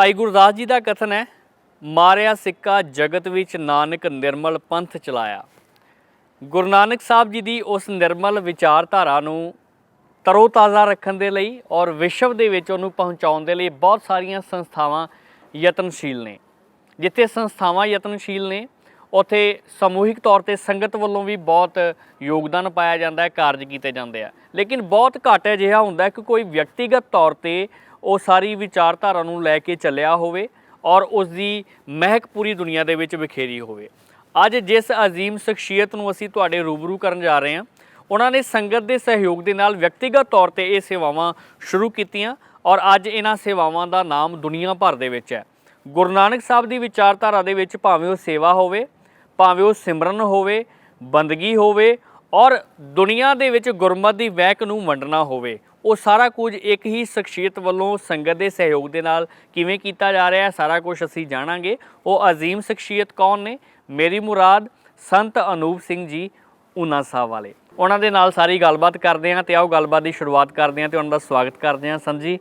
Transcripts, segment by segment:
ਭਾਈ ਗੁਰਦਾਸ ਜੀ ਦਾ ਕਥਨ ਹੈ, ਮਾਰਿਆ ਸਿੱਕਾ ਜਗਤ ਵਿੱਚ ਨਾਨਕ ਨਿਰਮਲ ਪੰਥ ਚਲਾਇਆ। ਗੁਰੂ ਨਾਨਕ ਸਾਹਿਬ ਜੀ ਦੀ ਉਸ ਨਿਰਮਲ ਵਿਚਾਰਧਾਰਾ ਨੂੰ ਤਰੋਤਾਜ਼ਾ ਰੱਖਣ ਦੇ ਲਈ ਔਰ ਵਿਸ਼ਵ ਦੇ ਵਿੱਚ ਉਹਨੂੰ ਪਹੁੰਚਾਉਣ ਦੇ ਲਈ ਬਹੁਤ ਸਾਰੀਆਂ ਸੰਸਥਾਵਾਂ ਯਤਨਸ਼ੀਲ ਨੇ। ਜਿੱਥੇ ਸੰਸਥਾਵਾਂ ਯਤਨਸ਼ੀਲ ਨੇ, ਉੱਥੇ ਸਮੂਹਿਕ ਤੌਰ ਤੇ ਸੰਗਤ ਵੱਲੋਂ ਵੀ ਬਹੁਤ ਯੋਗਦਾਨ ਪਾਇਆ ਜਾਂਦਾ ਹੈ, ਕਾਰਜ ਕੀਤੇ ਜਾਂਦੇ ਆ। ਲੇਕਿਨ ਬਹੁਤ ਘੱਟ ਅਜਿਹਾ ਹੁੰਦਾ ਕਿ ਕੋਈ ਵਿਅਕਤੀਗਤ ਤੌਰ ਤੇ ਉਹ ਸਾਰੀ ਵਿਚਾਰਧਾਰਾ ਨੂੰ ਲੈ ਕੇ ਚੱਲਿਆ ਹੋਵੇ ਔਰ ਉਸ ਦੀ ਮਹਿਕ ਪੂਰੀ ਦੁਨੀਆ ਦੇ ਵਿੱਚ ਵਿਖੇਰੀ ਹੋਵੇ। ਅੱਜ ਜਿਸ ਅਜ਼ੀਮ ਸ਼ਖਸੀਅਤ ਨੂੰ ਅਸੀਂ ਤੁਹਾਡੇ ਰੂਬਰੂ ਕਰਨ ਜਾ ਰਹੇ ਹਾਂ, ਉਹਨਾਂ ਨੇ ਸੰਗਤ ਦੇ ਸਹਿਯੋਗ ਦੇ ਨਾਲ ਵਿਅਕਤੀਗਤ ਤੌਰ ਤੇ ਇਹ ਸੇਵਾਵਾਂ ਸ਼ੁਰੂ ਕੀਤੀਆਂ ਔਰ ਅੱਜ ਇਹਨਾਂ ਸੇਵਾਵਾਂ ਦਾ ਨਾਮ ਦੁਨੀਆ ਭਰ ਦੇ ਵਿੱਚ ਹੈ। ਗੁਰੂ ਨਾਨਕ ਸਾਹਿਬ ਦੀ ਵਿਚਾਰਧਾਰਾ ਦੇ ਵਿੱਚ ਭਾਵੇਂ ਉਹ ਸੇਵਾ ਹੋਵੇ, ਭਾਵੇਂ ਉਹ ਸਿਮਰਨ ਹੋਵੇ, ਬੰਦਗੀ ਹੋਵੇ ਔਰ ਦੁਨੀਆ ਦੇ ਵਿੱਚ ਗੁਰਮਤ ਦੀ ਵਹਿਕ ਨੂੰ ਵੰਡਣਾ ਹੋਵੇ ਉਹ ਸਾਰਾ ਕੁਝ ਇੱਕ ਹੀ ਸ਼ਖਸੀਅਤ ਵੱਲੋਂ ਸੰਗਤ ਦੇ ਸਹਿਯੋਗ ਦੇ ਨਾਲ ਕਿਵੇਂ ਕੀਤਾ ਜਾ ਰਿਹਾ ਹੈ ਸਾਰਾ ਕੁਝ ਅਸੀਂ ਜਾਣਾਂਗੇ। ਉਹ ਅਜ਼ੀਮ ਸ਼ਖਸੀਅਤ ਕੌਣ ਨੇ? ਮੇਰੀ ਮੁਰਾਦ ਸੰਤ ਅਨੂਪ ਸਿੰਘ ਜੀ ਉਨਾ ਸਾਹਿਬ ਵਾਲੇ। ਉਹਨਾਂ ਦੇ ਨਾਲ ਸਾਰੀ ਗੱਲਬਾਤ ਕਰਦੇ ਹਾਂ ਤੇ ਆਓ ਗੱਲਬਾਤ ਦੀ ਸ਼ੁਰੂਆਤ ਕਰਦੇ ਹਾਂ ਤੇ ਉਹਨਾਂ ਦਾ ਸਵਾਗਤ ਕਰਦੇ ਹਾਂ। ਸੰਤ ਜੀ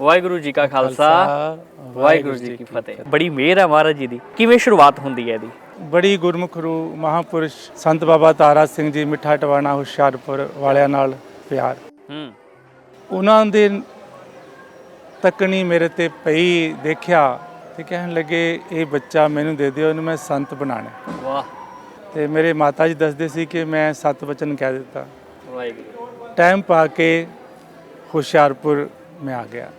ਵਾਹਿਗੁਰੂ ਜੀ ਕਾ ਖਾਲਸਾ ਵਾਹਿਗੁਰੂ ਜੀ ਕੀ ਫਤਿਹ। ਬੜੀ ਮਿਹਰ ਹੈ ਮਹਾਰਾਜ ਜੀ ਦੀ। ਕਿਵੇਂ ਸ਼ੁਰੂਆਤ ਹੁੰਦੀ ਹੈ ਇਹਦੀ? ਬੜੀ ਗੁਰਮੁਖ ਰੂ ਮਹਾਪੁਰਸ਼ ਸੰਤ ਬਾਬਾ ਤਾਰਾ ਸਿੰਘ ਜੀ ਮਿੱਠਾ ਟਵਾਣਾ ਹੁਸ਼ਿਆਰਪੁਰ ਵਾਲਿਆਂ ਨਾਲ ਪਿਆਰ। ਹੂੰ। ਉਹਨਾਂ ਦੇ ਤੱਕਣੀ ਮੇਰੇ ਤੇ ਪਈ ਦੇਖਿਆ ਤੇ ਕਹਿਣ ਲੱਗੇ ਇਹ ਬੱਚਾ ਮੈਨੂੰ ਦੇ ਦਿਓ ਇਹਨੂੰ ਮੈਂ ਸੰਤ ਬਣਾਣਾ ਵਾਹ। ਤੇ ਮੇਰੇ ਮਾਤਾ ਜੀ ਦੱਸਦੇ ਸੀ ਕਿ ਮੈਂ ਸਤ ਵਚਨ ਕਹਿ ਦਿੱਤਾ। ਵਾਹਿਗੁਰੂ। ਟਾਈਮ ਪਾ ਕੇ ਹੁਸ਼ਿਆਰਪੁਰ ਮੈਂ ਆ ਗਿਆ।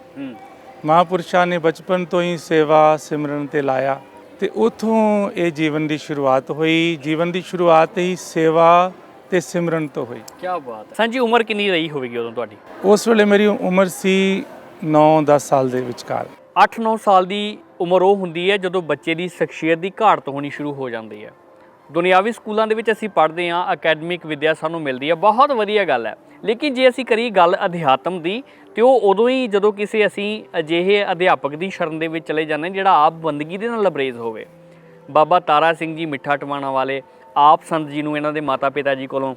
ਮਹਾਪੁਰਸ਼ਾਂ ਨੇ ਬਚਪਨ ਤੋਂ ਹੀ ਸੇਵਾ ਸਿਮਰਨ ਤੇ ਲਾਇਆ ਤੇ ਉਥੋਂ ਇਹ ਜੀਵਨ ਦੀ ਸ਼ੁਰੂਆਤ ਹੋਈ। ਜੀਵਨ ਦੀ ਸ਼ੁਰੂਆਤ ਹੀ ਸੇਵਾ ਤੇ ਸਿਮਰਨ ਤੋਂ ਹੋਈ। ਕੀ ਬਾਤ ਹੈ। ਸੰਤ ਜੀ ਉਮਰ ਕਿੰਨੀ ਰਹੀ ਹੋਵੇਗੀ ਉਦੋਂ ਤੁਹਾਡੀ? ਉਸ ਵੇਲੇ ਮੇਰੀ ਉਮਰ ਸੀ 9-10 ਸਾਲ ਦੇ ਵਿਚਕਾਰ। 8-9 ਸਾਲ ਦੀ ਉਮਰ ਉਹ ਹੁੰਦੀ ਹੈ ਜਦੋਂ ਬੱਚੇ ਦੀ ਸ਼ਖਸੀਅਤ ਦੀ ਘਾਟ ਹੋਣੀ ਸ਼ੁਰੂ ਹੋ ਜਾਂਦੀ ਹੈ। ਦੁਨਿਆਵੀ ਸਕੂਲਾਂ ਦੇ ਵਿੱਚ ਅਸੀਂ ਪੜ੍ਹਦੇ ਹਾਂ ਅਕੈਡਮਿਕ ਵਿੱਦਿਆ ਸਾਨੂੰ ਮਿਲਦੀ ਹੈ। ਬਹੁਤ ਵਧੀਆ ਗੱਲ ਹੈ। ਲੇਕਿਨ ਜੇ ਅਸੀਂ ਕਰੀਏ ਗੱਲ ਅਧਿਆਤਮ ਦੀ ਤੇ ਉਹ ਉਦੋਂ ਹੀ ਜਦੋਂ ਕਿਸੇ ਅਸੀਂ ਅਜਿਹੇ ਅਧਿਆਪਕ ਦੀ ਸ਼ਰਨ ਦੇ ਵਿੱਚ ਚਲੇ ਜਾਂਦੇ ਜਿਹੜਾ ਆਪ ਬੰਦਗੀ ਦੇ ਨਾਲ ਲਬਰੇਜ਼ ਹੋਵੇ। ਬਾਬਾ ਤਾਰਾ ਸਿੰਘ ਜੀ ਮਿੱਠਾ ਟਵਾਣਾ ਵਾਲੇ ਆਪ ਸੰਤ ਜੀ ਨੂੰ ਇਹਨਾਂ ਦੇ ਮਾਤਾ ਪਿਤਾ ਜੀ ਕੋਲੋਂ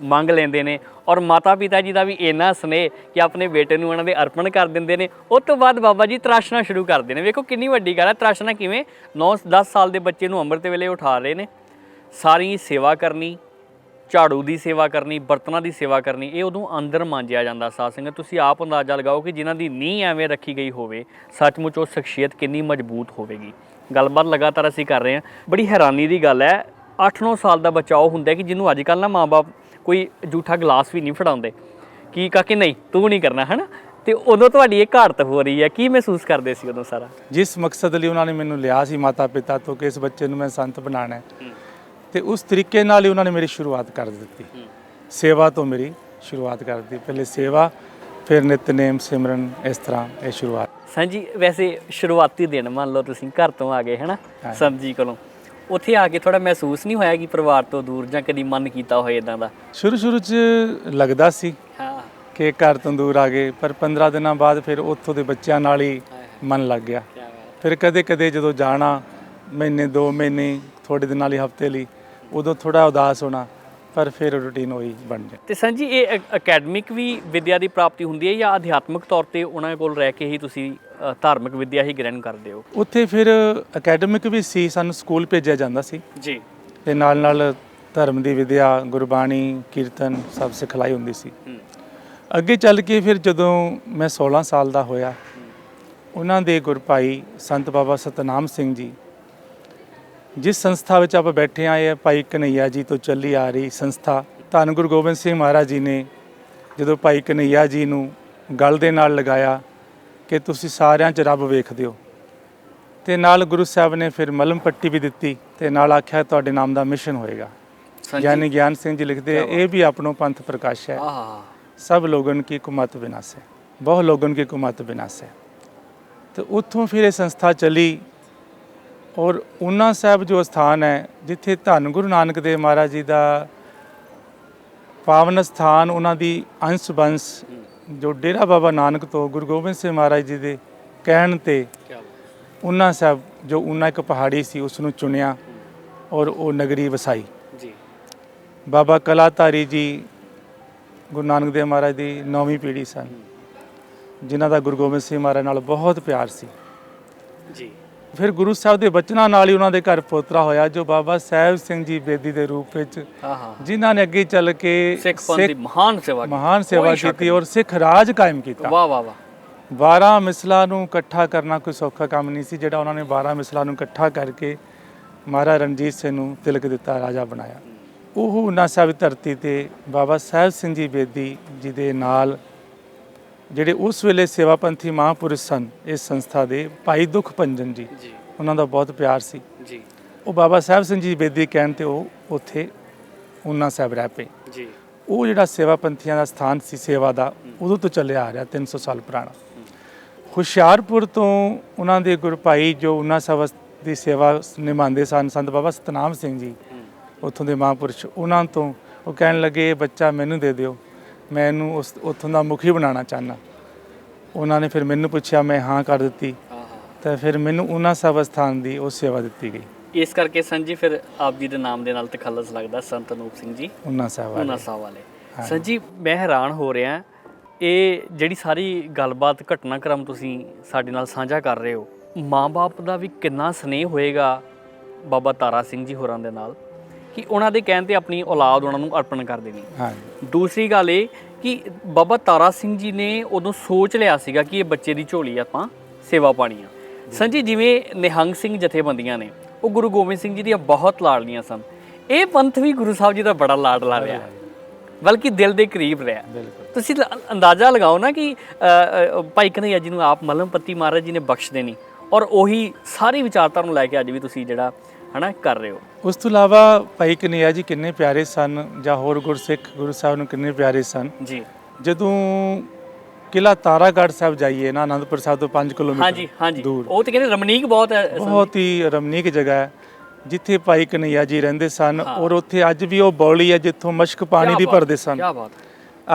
ਮੰਗ ਲੈਂਦੇ ਨੇ ਔਰ ਮਾਤਾ ਪਿਤਾ ਜੀ ਦਾ ਵੀ ਇੰਨਾ ਸਨੇਹ ਕਿ ਆਪਣੇ ਬੇਟੇ ਨੂੰ ਉਹਨਾਂ ਦੇ ਅਰਪਣ ਕਰ ਦਿੰਦੇ ਨੇ। ਉਸ ਤੋਂ ਬਾਅਦ ਬਾਬਾ ਜੀ ਤਰਾਸ਼ਣਾ ਸ਼ੁਰੂ ਕਰਦੇ ਨੇ। ਵੇਖੋ ਕਿੰਨੀ ਵੱਡੀ ਗੱਲ ਹੈ। ਤਰਾਸ਼ਣਾ ਕਿਵੇਂ? 9-10 ਸਾਲ ਦੇ ਬੱਚੇ ਨੂੰ ਅੰਮ੍ਰਿਤ ਵੇਲੇ ਉਠਾ ਰਹੇ ਨੇ। ਸਾਰੀ ਸੇਵਾ ਕਰਨੀ, ਝਾੜੂ ਦੀ ਸੇਵਾ ਕਰਨੀ, ਬਰਤਨਾਂ ਦੀ ਸੇਵਾ ਕਰਨੀ, ਇਹ ਉਦੋਂ ਅੰਦਰ ਮਾਂਜਿਆ ਜਾਂਦਾ ਸਾਧ ਸੰਗਤ। ਤੁਸੀਂ ਆਪ ਅੰਦਾਜ਼ਾ ਲਗਾਓ ਕਿ ਜਿਨ੍ਹਾਂ ਦੀ ਨੀਂਹ ਐਵੇਂ ਰੱਖੀ ਗਈ ਹੋਵੇ, ਸੱਚਮੁੱਚ ਉਹ ਸ਼ਖਸੀਅਤ ਕਿੰਨੀ ਮਜ਼ਬੂਤ ਹੋਵੇਗੀ। ਗੱਲਬਾਤ ਲਗਾਤਾਰ ਅਸੀਂ ਕਰ ਰਹੇ ਹਾਂ। ਬੜੀ ਹੈਰਾਨੀ ਦੀ ਗੱਲ ਹੈ 8-9 ਸਾਲ ਦਾ ਬੱਚਾ ਉਹ ਹੁੰਦਾ ਕਿ ਜਿਹਨੂੰ ਅੱਜ ਕੱਲ੍ਹ ਨਾ ਮਾਪੇ ਕੋਈ ਝੂਠਾ ਗਲਾਸ ਵੀ ਨਹੀਂ ਫੜਾਉਂਦੇ। ਕੀ ਕਾਕੇ ਨਹੀਂ ਤੂੰ ਨਹੀਂ ਕਰਨਾ ਹਨਾ? ਤੇ ਉਦੋਂ ਤੁਹਾਡੀ ਇਹ ਘਾੜਤ ਹੋ ਰਹੀ ਹੈ ਕੀ ਮਹਿਸੂਸ ਕਰਦੇ ਸੀ ਉਦੋਂ ਸਾਰਾ? ਜਿਸ ਮਕਸਦ ਲਈ ਉਹਨਾਂ ਨੇ ਮੈਨੂੰ ਲਿਆ ਸੀ ਮਾਤਾ ਪਿਤਾ ਤੋਂ ਕਿ ਇਸ ਬੱਚੇ ਨੂੰ ਮੈਂ ਸੰਤ ਬਣਾਉਣਾ ਹੈ ਤੇ ਉਸ ਤਰੀਕੇ ਨਾਲ ਹੀ ਉਹਨਾਂ ਨੇ ਮੇਰੀ ਸ਼ੁਰੂਆਤ ਕਰ ਦਿੱਤੀ। ਸੇਵਾ ਤੋਂ ਮੇਰੀ ਸ਼ੁਰੂਆਤ ਕਰ ਦਿੱਤੀ। ਪਹਿਲੇ ਸੇਵਾ ਫਿਰ ਨਿਤਨੇਮ ਸਿਮਰਨ ਇਸ ਤਰ੍ਹਾਂ ਇਹ ਸ਼ੁਰੂਆਤ। ਹਾਂਜੀ ਵੈਸੇ ਸ਼ੁਰੂਆਤੀ ਦਿਨ ਮੰਨ ਲਓ ਤੁਸੀਂ ਘਰ ਤੋਂ ਆ ਗਏ ਹਨਾ? ਹਾਂ। ਸੰਤ ਜੀ ਕੋਲੋਂ। ਉੱਥੇ ਆ ਕੇ ਥੋੜਾ ਮਹਿਸੂਸ ਨਹੀਂ ਹੋਇਆ ਕਿ ਪਰਿਵਾਰ ਤੋਂ ਦੂਰ ਜਾਂ ਕਦੀ ਮਨ ਕੀਤਾ ਹੋਏ ਇਦਾਂ ਦਾ? ਸ਼ੁਰੂ ਸ਼ੁਰੂ 'ਚ ਲੱਗਦਾ ਸੀ ਹਾਂ। ਕਿ ਘਰ ਤੋਂ ਦੂਰ ਆ ਗਏ ਪਰ 15 ਦਿਨਾਂ ਬਾਅਦ ਫਿਰ ਉੱਥੋਂ ਦੇ ਬੱਚਿਆਂ ਨਾਲ ਹੀ ਮਨ ਲੱਗ ਗਿਆ। ਫਿਰ ਕਦੇ ਕਦੇ ਜਦੋਂ ਜਾਣਾ ਮਹੀਨੇ ਦੋ ਮਹੀਨੇ ਥੋੜੇ ਦਿਨਾਂ ਲਈ ਹਫ਼ਤੇ ਲਈ ਉਦੋਂ ਥੋੜਾ ਉਦਾਸ ਹੋਣਾ। ਪਰ ਫਿਰ ਰੁਟੀਨ ਹੋਈ ਬਣ ਜਾ ਤੇ ਸੰਜੀ ਇਹ ਅਕੈਡਮਿਕ ਵੀ ਵਿਦਿਆ ਦੀ ਪ੍ਰਾਪਤੀ ਹੁੰਦੀ ਹੈ ਜਾਂ ਅਧਿਆਤਮਿਕ ਤੌਰ ਤੇ ਉਹਨਾਂ ਕੋਲ ਰਹਿ ਕੇ ਹੀ ਤੁਸੀਂ ਅ, ਧਾਰਮਿਕ ਵਿਦਿਆ ਹੀ ਗ੍ਰਹਿਣ ਕਰਦੇ ਹੋ? ਉੱਥੇ ਫਿਰ ਅਕੈਡਮਿਕ ਵੀ ਸੀ ਸਾਨੂੰ ਸਕੂਲ ਭੇਜਿਆ ਜਾਂਦਾ ਸੀ। ਜੀ। ਤੇ ਨਾਲ ਨਾਲ ਧਰਮ ਦੀ ਵਿਦਿਆ ਗੁਰਬਾਣੀ ਕੀਰਤਨ ਸਭ ਸਿਖਲਾਈ ਹੁੰਦੀ ਸੀ। ਹੂੰ। ਅੱਗੇ ਚੱਲ ਕੇ ਫਿਰ ਜਦੋਂ ਮੈਂ 16 ਸਾਲ ਦਾ ਹੋਇਆ ਉਹਨਾਂ ਦੇ ਗੁਰਭਾਈ ਸੰਤ ਬਾਬਾ ਸਤਨਾਮ ਸਿੰਘ ਜੀ ਜਿਸ ਸੰਸਥਾ ਵਿੱਚ ਆਪਾਂ ਬੈਠੇ ਆਏ ਆ ਭਾਈ ਕਨਈਆ ਜੀ ਤੋਂ ਚੱਲੀ ਆ ਰਹੀ ਸੰਸਥਾ। ਧੰਨ ਗੁਰੂ ਗੋਬਿੰਦ ਸਿੰਘ ਮਹਾਰਾਜ ਜੀ ਨੇ ਜਦੋਂ ਭਾਈ ਕਨਈਆ ਜੀ ਨੂੰ ਗਲ ਦੇ ਨਾਲ ਲਗਾਇਆ ਕਿ ਤੁਸੀਂ ਸਾਰਿਆਂ 'ਚ ਰੱਬ ਵੇਖਦੇ ਹੋ ਤੇ ਨਾਲ ਗੁਰੂ ਸਾਹਿਬ ਨੇ ਫਿਰ ਮਲਮ ਪੱਟੀ ਵੀ ਦਿੱਤੀ ਤੇ ਨਾਲ ਆਖਿਆ ਤੁਹਾਡੇ ਨਾਮ ਦਾ ਮਿਸ਼ਨ ਹੋਏਗਾ। ਗਿਆਨੀ ਗਿਆਨ ਸਿੰਘ ਜੀ ਲਿਖਦੇ ਇਹ ਵੀ ਆਪਣੋ ਪੰਥ ਪ੍ਰਕਾਸ਼ ਹੈ। ਸਭ ਲੋਗਨ ਕੀ ਕੁਮਤ ਬਿਨਾਸ ਹੈ। ਬਹੁਤ ਲੋਗਨ ਕੀ ਕੁਮਤ ਬਿਨਾਸ ਹੈ। ਤੇ ਉੱਥੋਂ ਫਿਰ ਇਹ ਸੰਸਥਾ ਚਲੀ। ਔਰ ਉਨਾ ਸਾਹਿਬ ਜੋ ਸਥਾਨ ਹੈ ਜਿੱਥੇ ਧੰਨ ਗੁਰੂ ਨਾਨਕ ਦੇਵ ਮਹਾਰਾਜ ਜੀ ਦਾ ਪਾਵਨ ਸਥਾਨ ਉਹਨਾਂ ਦੀ ਅੰਸ਼ ਬੰਸ ਜੋ ਡੇਰਾ ਬਾਬਾ ਨਾਨਕ ਤੋਂ ਗੁਰੂ ਗੋਬਿੰਦ ਸਿੰਘ ਮਹਾਰਾਜ ਜੀ ਦੇ ਕਹਿਣ ਤੇ ਉਨਾ ਸਾਹਿਬ ਜੋ ਉਨਾ ਇੱਕ ਪਹਾੜੀ ਸੀ ਉਸ ਨੂੰ ਚੁਣਿਆ ਔਰ ਉਹ ਨਗਰੀ ਵਸਾਈ। ਜੀ। ਬਾਬਾ ਕਲਾਧਾਰੀ ਜੀ ਗੁਰੂ ਨਾਨਕ ਦੇਵ ਮਹਾਰਾਜ ਦੀ ਨੌਵੀਂ ਪੀੜ੍ਹੀ ਸਨ ਜਿਨ੍ਹਾਂ ਦਾ ਗੁਰੂ ਗੋਬਿੰਦ ਸਿੰਘ ਮਹਾਰਾਜ ਨਾਲ ਬਹੁਤ ਪਿਆਰ ਸੀ। ਜੀ। ਫਿਰ ਗੁਰੂ ਸਾਹਿਬ ਦੇ ਬਚਨਾਂ ਨਾਲ ਹੀ ਉਹਨਾਂ ਦੇ ਘਰ ਪੋਤਰਾ ਹੋਇਆ ਜੋ ਬਾਬਾ ਸਾਹਿਬ ਸਿੰਘ ਜੀ ਬੇਦੀ ਦੇ ਰੂਪ ਵਿੱਚ ਜਿਨ੍ਹਾਂ ਨੇ ਅੱਗੇ ਚੱਲ ਕੇ ਸਿੱਖ ਪੰਥ ਦੀ ਮਹਾਨ ਸੇਵਾ ਕੀਤੀ। ਮਹਾਨ ਸੇਵਾ ਕੀਤੀ ਔਰ ਸਿੱਖ ਰਾਜ ਕਾਇਮ ਕੀਤਾ। ਵਾਹ ਵਾਹ ਵਾਹ। 12 ਮਿਸਲਾਂ ਨੂੰ ਇਕੱਠਾ ਕਰਨਾ ਕੋਈ ਸੌਖਾ ਕੰਮ ਨਹੀਂ ਸੀ ਜਿਹੜਾ ਉਹਨਾਂ ਨੇ 12 ਮਿਸਲਾਂ ਨੂੰ ਇਕੱਠਾ ਕਰਕੇ ਮਹਾਰਾਜਾ ਰਣਜੀਤ ਸਿੰਘ ਨੂੰ ਤਿਲਕ ਦਿੱਤਾ ਰਾਜਾ ਬਣਾਇਆ। ਉਹ ਉਹਨਾਂ ਸਾਹਿਬ ਧਰਤੀ ਤੇ ਬਾਬਾ ਸਾਹਿਬ ਸਿੰਘ ਜੀ ਬੇਦੀ ਜੀ ਦੇ ਨਾਲ ਜਿਹੜੇ ਉਸ ਵੇਲੇ ਸੇਵਾਪੰਥੀ ਮਹਾਂਪੁਰਸ਼ ਸਨ ਇਸ ਸੰਸਥਾ ਦੇ ਭਾਈ ਦੁਖ ਭੰਜਨ ਜੀ ਉਹਨਾਂ ਦਾ ਬਹੁਤ ਪਿਆਰ ਸੀ। ਜੀ। ਉਹ ਬਾਬਾ ਸਾਹਿਬ ਸਿੰਘ ਜੀ ਬੇਦੀ ਕਹਿਣ ਤੇ ਉਹ ਉੱਥੇ ਉਹਨਾਂ ਸਾਹਿਬ ਰਹਿ ਪਏ। ਜੀ। ਉਹ ਜਿਹੜਾ ਸੇਵਾਪੰਥੀਆਂ ਦਾ ਸਥਾਨ ਸੀ ਸੇਵਾ ਦਾ ਉਦੋਂ ਤੋਂ ਚੱਲਿਆ ਆ ਰਿਹਾ 300 ਸਾਲ ਪੁਰਾਣਾ। ਹੁਸ਼ਿਆਰਪੁਰ ਤੋਂ ਉਹਨਾਂ ਦੇ ਗੁਰੂ ਭਾਈ ਜੋ ਉਹਨਾਂ ਸਾਹਿਬ ਦੀ ਸੇਵਾ ਨਿਭਾਉਂਦੇ ਸਨ ਸੰਤ ਬਾਬਾ ਸਤਨਾਮ ਸਿੰਘ ਜੀ ਉੱਥੋਂ ਦੇ ਮਹਾਂਪੁਰਸ਼ ਉਹਨਾਂ ਤੋਂ ਉਹ ਕਹਿਣ ਲੱਗੇ ਬੱਚਾ ਮੈਨੂੰ ਦੇ ਦਿਓ। ਮੈਂ ਇਹਨੂੰ ਉਸ ਉੱਥੋਂ ਦਾ ਮੁਖੀ ਬਣਾਉਣਾ ਚਾਹਨਾ ਉਹਨਾਂ ਨੇ ਫਿਰ ਮੈਨੂੰ ਪੁੱਛਿਆ ਮੈਂ ਹਾਂ ਕਰ ਦਿੱਤੀ। ਤਾਂ ਫਿਰ ਮੈਨੂੰ ਉਹਨਾਂ ਸਾਹਿਬ ਸਥਾਨ ਦੀ ਉਹ ਸੇਵਾ ਦਿੱਤੀ ਗਈ। ਇਸ ਕਰਕੇ ਸੰਜੀ ਫਿਰ ਆਪ ਜੀ ਦੇ ਨਾਮ ਦੇ ਨਾਲ ਤਖੱਲਸ ਲੱਗਦਾ ਸੰਤ ਅਨੂਪ ਸਿੰਘ ਜੀ। ਉਹਨਾਂ ਸਾਹਿਬ ਵਾਲੇ। ਉਹਨਾਂ ਸਾਹਿਬ ਵਾਲੇ। ਸੰਜੀ ਮੈਂ ਹੈਰਾਨ ਹੋ ਰਿਹਾ ਇਹ ਜਿਹੜੀ ਸਾਰੀ ਗੱਲਬਾਤ ਘਟਨਾਕ੍ਰਮ ਤੁਸੀਂ ਸਾਡੇ ਨਾਲ ਸਾਂਝਾ ਕਰ ਰਹੇ ਹੋ ਮਾਂ-ਬਾਪ ਦਾ ਵੀ ਕਿੰਨਾ ਸਨੇਹ ਹੋਏਗਾ ਬਾਬਾ ਤਾਰਾ ਸਿੰਘ ਜੀ ਹੋਰਾਂ ਦੇ ਨਾਲ? ਕਿ ਉਹਨਾਂ ਦੇ ਕਹਿਣ ਤੇ ਆਪਣੀ ਔਲਾਦ ਉਹਨਾਂ ਨੂੰ ਅਰਪਣ ਕਰ ਦੇਣੀ। ਹਾਂਜੀ। ਦੂਸਰੀ ਗੱਲ ਇਹ ਕਿ ਬਾਬਾ ਤਾਰਾ ਸਿੰਘ ਜੀ ਨੇ ਉਦੋਂ ਸੋਚ ਲਿਆ ਸੀਗਾ ਕਿ ਇਹ ਬੱਚੇ ਦੀ ਝੋਲੀ ਆਪਾਂ ਸੇਵਾ ਪਾਣੀ ਆ। ਸੰਜੀ ਜਿਵੇਂ ਨਿਹੰਗ ਸਿੰਘ ਜਥੇਬੰਦੀਆਂ ਨੇ ਉਹ ਗੁਰੂ ਗੋਬਿੰਦ ਸਿੰਘ ਜੀ ਦੀਆਂ ਬਹੁਤ ਲਾਡਲੀਆਂ ਸਨ। ਇਹ ਪੰਥ ਵੀ ਗੁਰੂ ਸਾਹਿਬ ਜੀ ਦਾ ਬੜਾ ਲਾਡਲਾ ਰਿਹਾ। ਬਲਕਿ ਦਿਲ ਦੇ ਕਰੀਬ ਰਿਹਾ। ਤੁਸੀਂ ਅੰਦਾਜ਼ਾ ਲਗਾਓ ਨਾ ਕਿ ਭਾਈ ਕਨਈਆ ਜੀ ਨੂੰ ਆਪ ਮਲਮ ਪੱਤੀ ਮਹਾਰਾਜ ਜੀ ਨੇ ਬਖਸ਼ ਦੇਣੀ। ਔਰ ਉਹੀ ਸਾਰੀ ਵਿਚਾਰਤਾ ਨੂੰ ਲੈ ਕੇ ਅੱਜ ਵੀ ਤੁਸੀਂ ਜਿਹੜਾ ਹਨਾ ਕਰ ਰਹੇ ਹੋ। ਉਸ ਤੋਂ ਇਲਾਵਾ ਭਾਈ ਕਨਈਆ ਜੀ ਕਿੰਨੇ ਪਿਆਰੇ ਸਨ ਜਾਂ ਹੋਰ ਗੁਰਸਿੱਖ ਗੁਰੂ ਸਾਹਿਬ ਨੂੰ ਕਿੰਨੇ ਪਿਆਰੇ ਸਨ। ਜੀ। ਜਦੋਂ ਕਿਲਾ ਤਾਰਾਗੜ੍ਹ ਸਾਹਿਬ ਜਾਈਏ ਨਾ ਆਨੰਦਪੁਰ ਸਾਹਿਬ ਤੋਂ 5 ਕਿਲੋਮੀਟਰ ਹਾਂਜੀ ਉਹ ਤੇ ਕਹਿੰਦੇ ਰਮਣੀਕ ਬਹੁਤ ਹੈ ਬਹੁਤ ਹੀ ਰਮਣੀਕ ਜਗ੍ਹਾ ਹੈ ਜਿੱਥੇ ਭਾਈ ਕਨਈਆ ਜੀ ਰਹਿੰਦੇ ਸਨ ਔਰ ਉੱਥੇ ਅੱਜ ਵੀ ਉਹ ਬੌਲੀ ਹੈ ਜਿੱਥੋਂ ਮਸ਼ਕ ਪਾਣੀ ਦੀ ਭਰਦੇ ਸਨ। ਕੀ ਬਾਤ।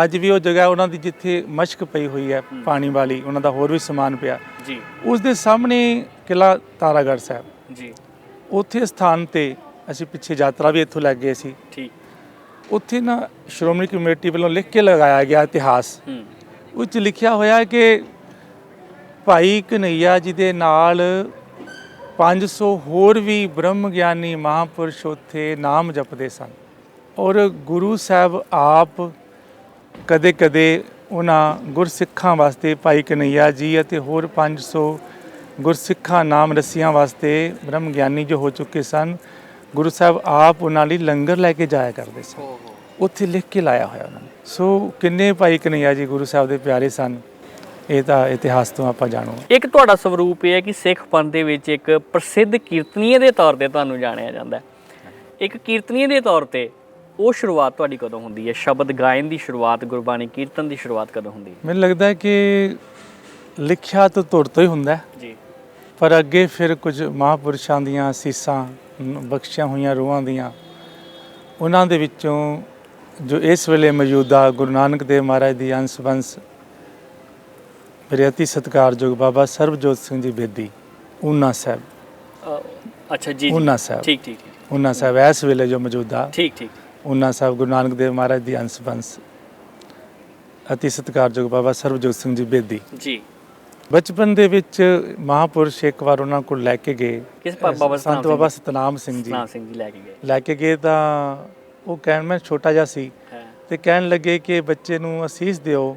ਅੱਜ ਵੀ ਉਹ ਜਗ੍ਹਾ ਉਹਨਾਂ ਦੀ ਜਿੱਥੇ ਮਸ਼ਕ ਪਈ ਹੋਈ ਹੈ ਪਾਣੀ ਵਾਲੀ ਉਹਨਾਂ ਦਾ ਹੋਰ ਵੀ ਸਮਾਨ ਪਿਆ। ਜੀ। ਉਸ ਦੇ ਸਾਹਮਣੇ ਕਿਲਾ ਤਾਰਾਗੜ੍ਹ ਸਾਹਿਬ। ਜੀ। ਉੱਥੇ ਸਥਾਨ ਤੇ ਅਸੀਂ ਪਿੱਛੇ ਯਾਤਰਾ ਵੀ ਇੱਥੋਂ ਲੱਗ ਗਏ ਸੀ। ਠੀਕ। ਉੱਥੇ ਨਾ ਸ਼੍ਰੋਮਣੀ ਕਮੇਟੀ ਵੱਲੋਂ ਲਿਖ ਕੇ ਲਗਾਇਆ ਗਿਆ ਇਤਿਹਾਸ। ਹੂੰ। ਉਹ 'ਚ ਲਿਖਿਆ ਹੋਇਆ ਹੈ ਕਿ ਭਾਈ ਕਨਈਆ ਜੀ ਦੇ ਨਾਲ 500 ਹੋਰ ਵੀ ਬ੍ਰਹਮ ਗਿਆਨੀ ਮਹਾਪੁਰਸ਼ ਉੱਥੇ ਨਾਮ ਜਪਦੇ ਸਨ। ਔਰ ਗੁਰੂ ਸਾਹਿਬ ਆਪ ਕਦੇ-ਕਦੇ ਉਹਨਾਂ ਗੁਰਸਿੱਖਾਂ ਵਾਸਤੇ ਭਾਈ ਕਨਈਆ ਜੀ ਅਤੇ ਹੋਰ 500 ਗੁਰਸਿੱਖਾਂ ਨਾਮ ਰਸੀਆਂ ਵਾਸਤੇ ਬ੍ਰਹਮ ਗਿਆਨੀ ਜੋ ਹੋ ਚੁੱਕੇ ਸਨ ਗੁਰੂ ਸਾਹਿਬ ਆਪ ਉਹਨਾਂ ਲਈ ਲੰਗਰ ਲੈ ਕੇ ਜਾਇਆ ਕਰਦੇ ਸਨ। ਉੱਥੇ ਲਿਖ ਕੇ ਲਾਇਆ ਹੋਇਆ ਉਹਨਾਂ ਨੇ। ਸੋ ਕਿੰਨੇ ਭਾਈ ਕਨਈਆ ਜੀ ਗੁਰੂ ਸਾਹਿਬ ਦੇ ਪਿਆਰੇ ਸਨ ਇਹ ਤਾਂ ਇਤਿਹਾਸ ਤੋਂ ਆਪਾਂ ਜਾਣੂ ਇੱਕ ਤੁਹਾਡਾ ਸਵਰੂਪ ਇਹ ਹੈ ਕਿ ਸਿੱਖ ਪੰਥ ਦੇ ਵਿੱਚ ਇੱਕ ਪ੍ਰਸਿੱਧ ਕੀਰਤਨੀਏ ਦੇ ਤੌਰ ਤੇ ਤੁਹਾਨੂੰ ਜਾਣਿਆ ਜਾਂਦਾ ਹੈ। ਇੱਕ ਕੀਰਤਨੀਏ ਦੇ ਤੌਰ ਤੇ ਉਹ ਸ਼ੁਰੂਆਤ ਤੁਹਾਡੀ ਕਦੋਂ ਹੁੰਦੀ ਹੈ? ਸ਼ਬਦ ਗਾਇਨ ਦੀ ਸ਼ੁਰੂਆਤ ਗੁਰਬਾਣੀ ਕੀਰਤਨ ਦੀ ਸ਼ੁਰੂਆਤ ਕਦੋਂ ਹੁੰਦੀ ਹੈ? ਮੈਨੂੰ ਲੱਗਦਾ ਹੈ ਕਿ ਲਿਖਿਆ ਤਾਂ ਤੁਰ ਤੋਂ ਹੀ ਹੁੰਦਾ ਹੈ। ਜੀ। ਪਰ ਅੱਗੇ ਫਿਰ ਕੁਝ ਮਹਾਪੁਰਸ਼ਾਂ ਦੀਆਂ ਸੀਸਾਂ ਨ- ਬਖਸ਼ੀਆਂ ਹੋਈਆਂ ਰੂਹਾਂ ਦੀਆਂ ਉਹਨਾਂ ਦੇ ਵਿੱਚੋਂ ਜੋ ਇਸ ਵੇਲੇ ਮੌਜੂਦਾ ਗੁਰੂ ਨਾਨਕ ਦੇਵ ਮਹਾਰਾਜ ਦੀ ਅੰਸ਼ ਬੰਸ ਮੇਰੇ ਅਤੀ ਸਤਿਕਾਰਯੋਗ ਬਾਬਾ ਸਰਬਜੋਤ ਸਿੰਘ ਜੀ ਬੇਦੀ ਊਨਾ ਸਾਹਿਬ। ਅੱਛਾ ਜੀ। ਊਨਾ ਸਾਹਿਬ। ਠੀਕ ਠੀਕ। ਊਨਾ ਸਾਹਿਬ ਇਸ ਵੇਲੇ ਜੋ ਮੌਜੂਦਾ। ਠੀਕ ਠੀਕ। ਊਨਾ ਸਾਹਿਬ ਗੁਰੂ ਨਾਨਕ ਦੇਵ ਮਹਾਰਾਜ ਦੀ ਅੰਸ਼ ਬੰਸ। ਅਤੀ ਸਤਿਕਾਰਯੋਗ ਬਾਬਾ ਸਰਬਜੋਤ ਸਿੰਘ ਜੀ ਬੇਦੀ। ਜੀ। ਬਚਪਨ ਦੇ ਵਿੱਚ ਮਹਾਪੁਰਸ਼ ਇੱਕ ਵਾਰ ਉਹਨਾਂ ਕੋਲ ਲੈ ਕੇ ਗਏ। ਕਿਸ ਬਾਬਾ ਸੰਤ ਬਾਬਾ ਸਤਨਾਮ ਸਿੰਘ ਜੀ। ਸਤਨਾਮ ਸਿੰਘ ਜੀ ਲੈ ਕੇ ਗਏ। ਲੈ ਕੇ ਗਏ ਤਾਂ ਉਹ ਕਹਿਣ ਮੈਂ ਛੋਟਾ ਜਿਹਾ ਸੀ ਤੇ ਕਹਿਣ ਲੱਗੇ ਕਿ ਬੱਚੇ ਨੂੰ ਅਸੀਸ ਦਿਓ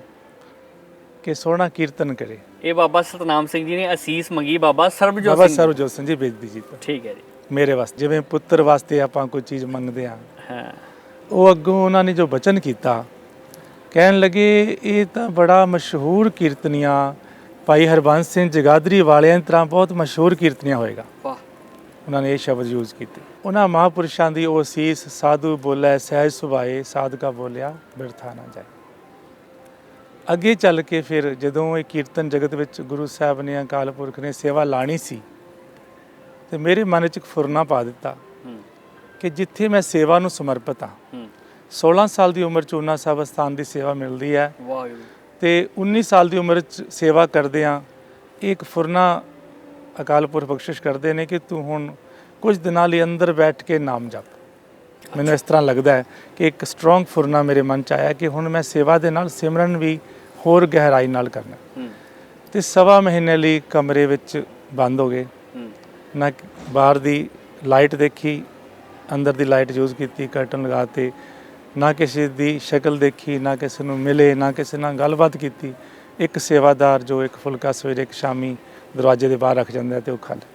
ਕਿ ਸੋਹਣਾ ਕੀਰਤਨ ਕਰੇ। ਇਹ ਬਾਬਾ ਸਤਨਾਮ ਸਿੰਘ ਜੀ ਨੇ ਅਸੀਸ ਮੰਗੀ ਬਾਬਾ ਸਰਬਜੋਤ ਬਾਬਾ ਸਿੰਘ ਸਰਬਜੋਤ ਸਿੰਘ ਜੀ ਬੇਦੀ ਜੀ ਤੋਂ। ਠੀਕ ਹੈ ਜੀ। ਮੇਰੇ ਵਾਸਤੇ ਜਿਵੇਂ ਪੁੱਤਰ ਵਾਸਤੇ ਆਪਾਂ ਕੋਈ ਚੀਜ਼ ਮੰਗਦੇ ਆ ਹਾਂ। ਉਹ ਅੱਗੋਂ ਉਹਨਾਂ ਨੇ ਜੋ ਬਚਨ ਕੀਤਾ ਕਹਿਣ ਲੱਗੇ ਇਹ ਤਾਂ ਬੜਾ ਮਸ਼ਹੂਰ ਕੀਰਤਨੀਆ ਭਾਈ ਹਰਬੰਸ ਸਿੰਘ ਜਗਾਦਰੀ ਵਾਲਿਆਂ ਦੀ ਤਰ੍ਹਾਂ ਬਹੁਤ ਮਸ਼ਹੂਰ ਕੀਰਤਨੀਆ ਹੋਏਗਾ। ਵਾਹ। ਉਹਨਾਂ ਨੇ ਇਹ ਸ਼ਬਦ ਯੂਜ਼ ਕੀਤੇ। ਉਹਨਾਂ ਮਹਾਪੁਰਸ਼ਾਂ ਦੀ ਉਹ ਸੀਸ ਸਾਧੂ ਬੋਲੇ ਸਹਿਜ ਸੁਭਾਏ ਸਾਧਕਾ ਬੋਲਿਆ ਬਿਰਥਾ ਨਾ ਜਾਏ। ਅੱਗੇ ਚੱਲ ਕੇ ਫਿਰ ਜਦੋਂ ਇਹ ਕੀਰਤਨ ਜਗਤ ਵਿੱਚ ਗੁਰੂ ਸਾਹਿਬ ਨੇ ਅਕਾਲ ਪੁਰਖ ਨੇ ਸੇਵਾ ਲਾਣੀ ਸੀ ਤੇ ਮੇਰੇ ਮਨ 'ਚ ਇੱਕ ਫੁਰਨਾ ਪਾ ਦਿੱਤਾ ਕਿ ਜਿੱਥੇ ਮੈਂ ਸੇਵਾ ਨੂੰ ਸਮਰਪਿਤ ਹਾਂ ਹੂੰ। 16 ਸਾਲ ਦੀ ਉਮਰ 'ਚ ਉਹਨਾਂ ਸਾਹਿਬ ਸਥਾਨ ਦੀ ਸੇਵਾ ਮਿਲਦੀ ਹੈ। ਵਾਹਿਗੁਰੂ। ਤੇ 19 ਸਾਲ ਦੀ ਉਮਰ 'ਚ ਸੇਵਾ ਕਰਦੇ ਆ। ਇੱਕ ਫੁਰਨਾ ਅਕਾਲ ਪੁਰਖ ਬਖਸ਼ਿਸ਼ ਕਰਦੇ ਨੇ ਕਿ ਤੂੰ ਹੁਣ ਕੁਝ ਦਿਨਾਂ ਲਈ ਅੰਦਰ ਬੈਠ ਕੇ ਨਾਮ ਜਪ। ਮੈਨੂੰ ਇਸ ਤਰ੍ਹਾਂ ਲੱਗਦਾ ਹੈ ਕਿ ਇੱਕ ਸਟਰੋਂਗ ਫੁਰਨਾ ਮੇਰੇ ਮਨ 'ਚ ਆਇਆ ਕਿ ਹੁਣ ਮੈਂ ਸੇਵਾ ਦੇ ਨਾਲ ਸਿਮਰਨ ਵੀ ਹੋਰ ਗਹਿਰਾਈ ਨਾਲ ਕਰਨਾ। ਤੇ ਸਵਾ ਮਹੀਨੇ ਲਈ ਕਮਰੇ ਵਿੱਚ ਬੰਦ ਹੋ ਗਏ। ਨਾ ਬਾਹਰ ਦੀ ਲਾਈਟ ਦੇਖੀ ਅੰਦਰ ਦੀ ਲਾਈਟ ਯੂਜ਼ ਕੀਤੀ ਕਰਟਨ ਲਗਾਤੇ ਨਾ ਕਿਸੇ ਦੀ ਸ਼ਕਲ ਦੇਖੀ ਨਾ ਕਿਸੇ ਨੂੰ ਮਿਲੇ ਨਾ ਕਿਸੇ ਨਾਲ ਗੱਲਬਾਤ ਕੀਤੀ। ਇੱਕ ਸੇਵਾਦਾਰ ਜੋ ਇੱਕ ਫੁਲਕਾ ਸਵੇਰੇ ਇੱਕ ਸ਼ਾਮੀ ਦਰਵਾਜ਼ੇ ਦੇ ਬਾਹਰ ਰੱਖ ਜਾਂਦਾ ਤੇ ਉਹ ਖਾ ਲੈ।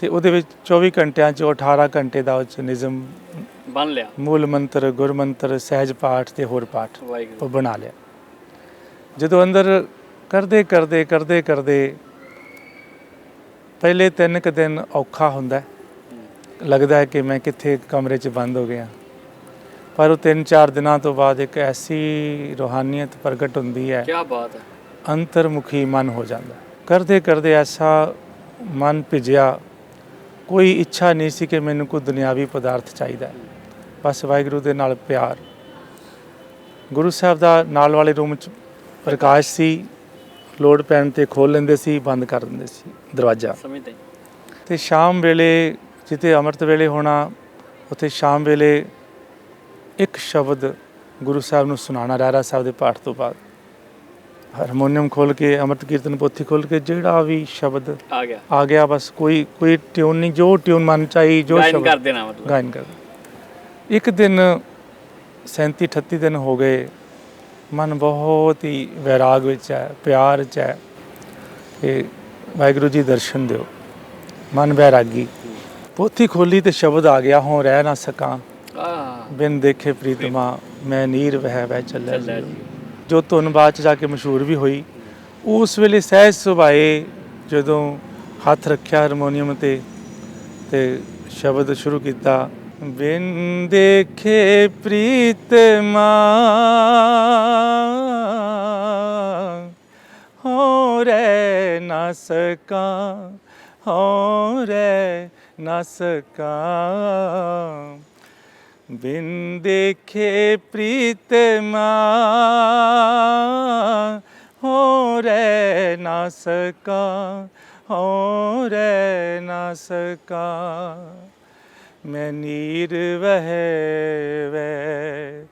ਤੇ ਉਹਦੇ ਵਿੱਚ 24 ਘੰਟਿਆਂ 'ਚ ਉਹ 18 ਘੰਟੇ ਦਾ ਉਹ 'ਚ ਨਿਜ਼ਮ ਬਣ ਲਿਆ। ਮੂਲ ਮੰਤਰ ਗੁਰਮੰਤਰ ਸਹਿਜ ਪਾਠ ਤੇ ਹੋਰ ਪਾਠ ਉਹ ਬਣਾ ਲਿਆ। ਜਦੋਂ ਅੰਦਰ ਕਰਦੇ ਕਰਦੇ ਕਰਦੇ ਕਰਦੇ ਪਹਿਲੇ ਤਿੰਨ ਕੁ ਦਿਨ ਔਖਾ ਹੁੰਦਾ। ਲੱਗਦਾ ਹੈ ਕਿ ਮੈਂ ਕਿੱਥੇ ਕਮਰੇ 'ਚ ਬੰਦ ਹੋ ਗਿਆ। ਪਰ ਉਹ ਤਿੰਨ ਚਾਰ ਦਿਨਾਂ ਤੋਂ ਬਾਅਦ ਇੱਕ ਐਸੀ ਰੋਹਾਨੀਅਤ ਪ੍ਰਗਟ ਹੁੰਦੀ ਹੈ। ਕੀ ਬਾਤ ਹੈ। ਅੰਤਰਮੁਖੀ ਮਨ ਹੋ ਜਾਂਦਾ। ਕਰਦੇ ਕਰਦੇ ਐਸਾ ਮਨ ਭਿਜਿਆ। ਕੋਈ ਇੱਛਾ ਨਹੀਂ ਸੀ ਕਿ ਮੈਨੂੰ ਕੋਈ ਦੁਨਿਆਵੀ ਪਦਾਰਥ ਚਾਹੀਦਾ। ਬਸ ਵਾਹਿਗੁਰੂ ਦੇ ਨਾਲ ਪਿਆਰ। ਗੁਰੂ ਸਾਹਿਬ ਦਾ ਨਾਲ ਵਾਲੇ ਰੂਮ 'ਚ ਪ੍ਰਕਾਸ਼ ਸੀ। ਲੋਡ ਪੈਣ ਤੇ ਖੋਲ ਲੈਂਦੇ ਸੀ ਬੰਦ ਕਰ ਦਿੰਦੇ ਸੀ ਦਰਵਾਜ਼ਾ। ਸਮਝਦੇ ਤੇ ਸ਼ਾਮ ਵੇਲੇ ਜਿੱਥੇ ਅੰਮ੍ਰਿਤ ਵੇਲੇ ਹੋਣਾ ਉੱਥੇ ਸ਼ਾਮ ਵੇਲੇ ਇੱਕ ਸ਼ਬਦ ਗੁਰੂ ਸਾਹਿਬ ਨੂੰ ਸੁਣਾਉਣਾ ਰਹਿਰਾ ਸਾਹਿਬ ਦੇ ਪਾਠ ਤੋਂ ਬਾਅਦ। ਹਾਰਮੋਨੀਅਮ ਖੋਲ ਕੇ ਅੰਮ੍ਰਿਤ ਕੀਰਤਨ ਪੋਥੀ ਖੋਲ ਕੇ ਜਿਹੜਾ ਵੀ ਸ਼ਬਦ ਆ ਗਿਆ। ਆ ਗਿਆ ਬਸ ਕੋਈ ਕੋਈ ਟਿਊਨ ਨਹੀਂ ਜੋ ਟਿਊਨ ਮਨ ਚਾਹੀ ਜੋ ਗਾਇਨ ਸ਼ਬਦ ਕਰ ਦੇਣਾ ਮਤਲਬ। ਗਾਇਨ ਕਰ ਇੱਕ ਦਿਨ 37 38 ਦਿਨ ਹੋ ਗਏ ਮਨ ਬਹੁਤ ਹੀ ਵੈਰਾਗ ਵਿੱਚ ਹੈ ਪਿਆਰ ਚ ਹੈ। ਕਿ ਵਾਹਿਗੁਰੂ ਜੀ ਦਰਸ਼ਨ ਦਿਓ। ਮਨ ਵੈਰਾਗੀ। ਪੋਥੀ ਖੋਲੀ ਤੇ ਸ਼ਬਦ ਆ ਗਿਆ ਹੋਂ ਰਹਿ ਨਾ ਸਕਾਂ। ਬਿਨ ਦੇਖੇ ਪ੍ਰੀਤਮਾ ਮੈਂ ਨੀਰ ਵਹਿ ਵਹਿ ਚੱਲਿਆ ਜੀ ਜੀ। ਜੋ ਧੁਨ ਬਾਅਦ ਚ ਜਾ ਕੇ ਮਸ਼ਹੂਰ ਵੀ ਹੋਈ ਉਸ ਵੇਲੇ ਸਹਿਜ ਸੁਭਾਏ ਜਦੋਂ ਹੱਥ ਰੱਖਿਆ ਹਾਰਮੋਨੀਅਮ ਤੇ ਤੇ ਸ਼ਬਦ ਸ਼ੁਰੂ ਕੀਤਾ ਬਿਨ ਦੇਖੇ ਪ੍ਰੀਤਮਾ ਹੋ ਰਹਿ ਨਾ ਸਕਾਂ ਹੋ ਰਹਿ ਨਾ ਸਕਾਂ ਬਿਨ ਦੇਖੇ ਪ੍ਰੀਤਮਾ ਹੋ ਰਹਿ ਨਾ ਸਕਾਂ, ਹੋ ਰਹਿ ਨਾ ਸਕਾਂ। ਮੈਂ ਨੀਰ ਵਹਿ ਵਹਿ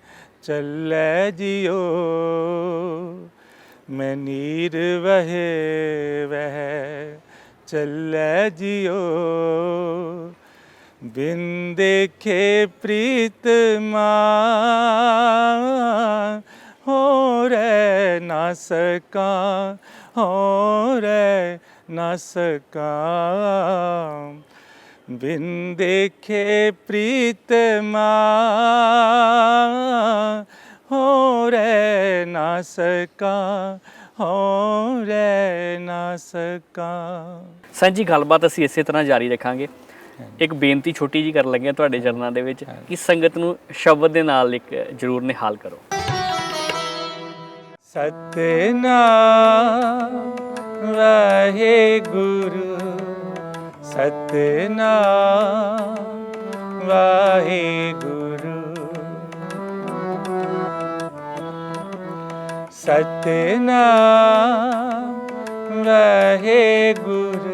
ਚੱਲੇ ਜਿਉ। ਮੈਂ ਨੀਰ ਵਹਿ ਵਹਿ ਚੱਲੇ ਜਿਉ। ਬਿਨ ਦੇਖੇ ਪ੍ਰੀਤਮਾ ਹੋ ਰਹਿ ਨਾ ਸਕਾਂ ਹੋ ਰਹਿ ਨਾ ਸਕਾਂ ਬਿਨ ਦੇਖੇ ਪ੍ਰੀਤਮਾ ਹੋ ਰਹਿ ਨਾ ਸਕਾਂ ਹੋ ਰਹਿ ਨਾ ਸਕਾਂ ਸਾਂਝੀ ਗੱਲਬਾਤ ਅਸੀਂ ਇਸੇ ਤਰ੍ਹਾਂ ਜਾਰੀ ਰੱਖਾਂਗੇ। ਇੱਕ ਬੇਨਤੀ ਛੋਟੀ ਜੀ ਕਰਨ ਲੱਗੇ ਹਾਂ ਤੁਹਾਡੇ ਚਰਨਾਂ ਦੇ ਵਿੱਚ ਕਿ ਸੰਗਤ ਨੂੰ ਸ਼ਬਦ ਦੇ ਨਾਲ ਇੱਕ ਜ਼ਰੂਰ ਨਿਹਾਲ ਕਰੋ। ਸਤਨਾਮ ਵਾਹਿਗੁਰੂ ਸਤਨਾਮ ਵਾਹਿਗੁਰੂ ਸਤਨਾਮ ਵਾਹਿਗੁਰੂ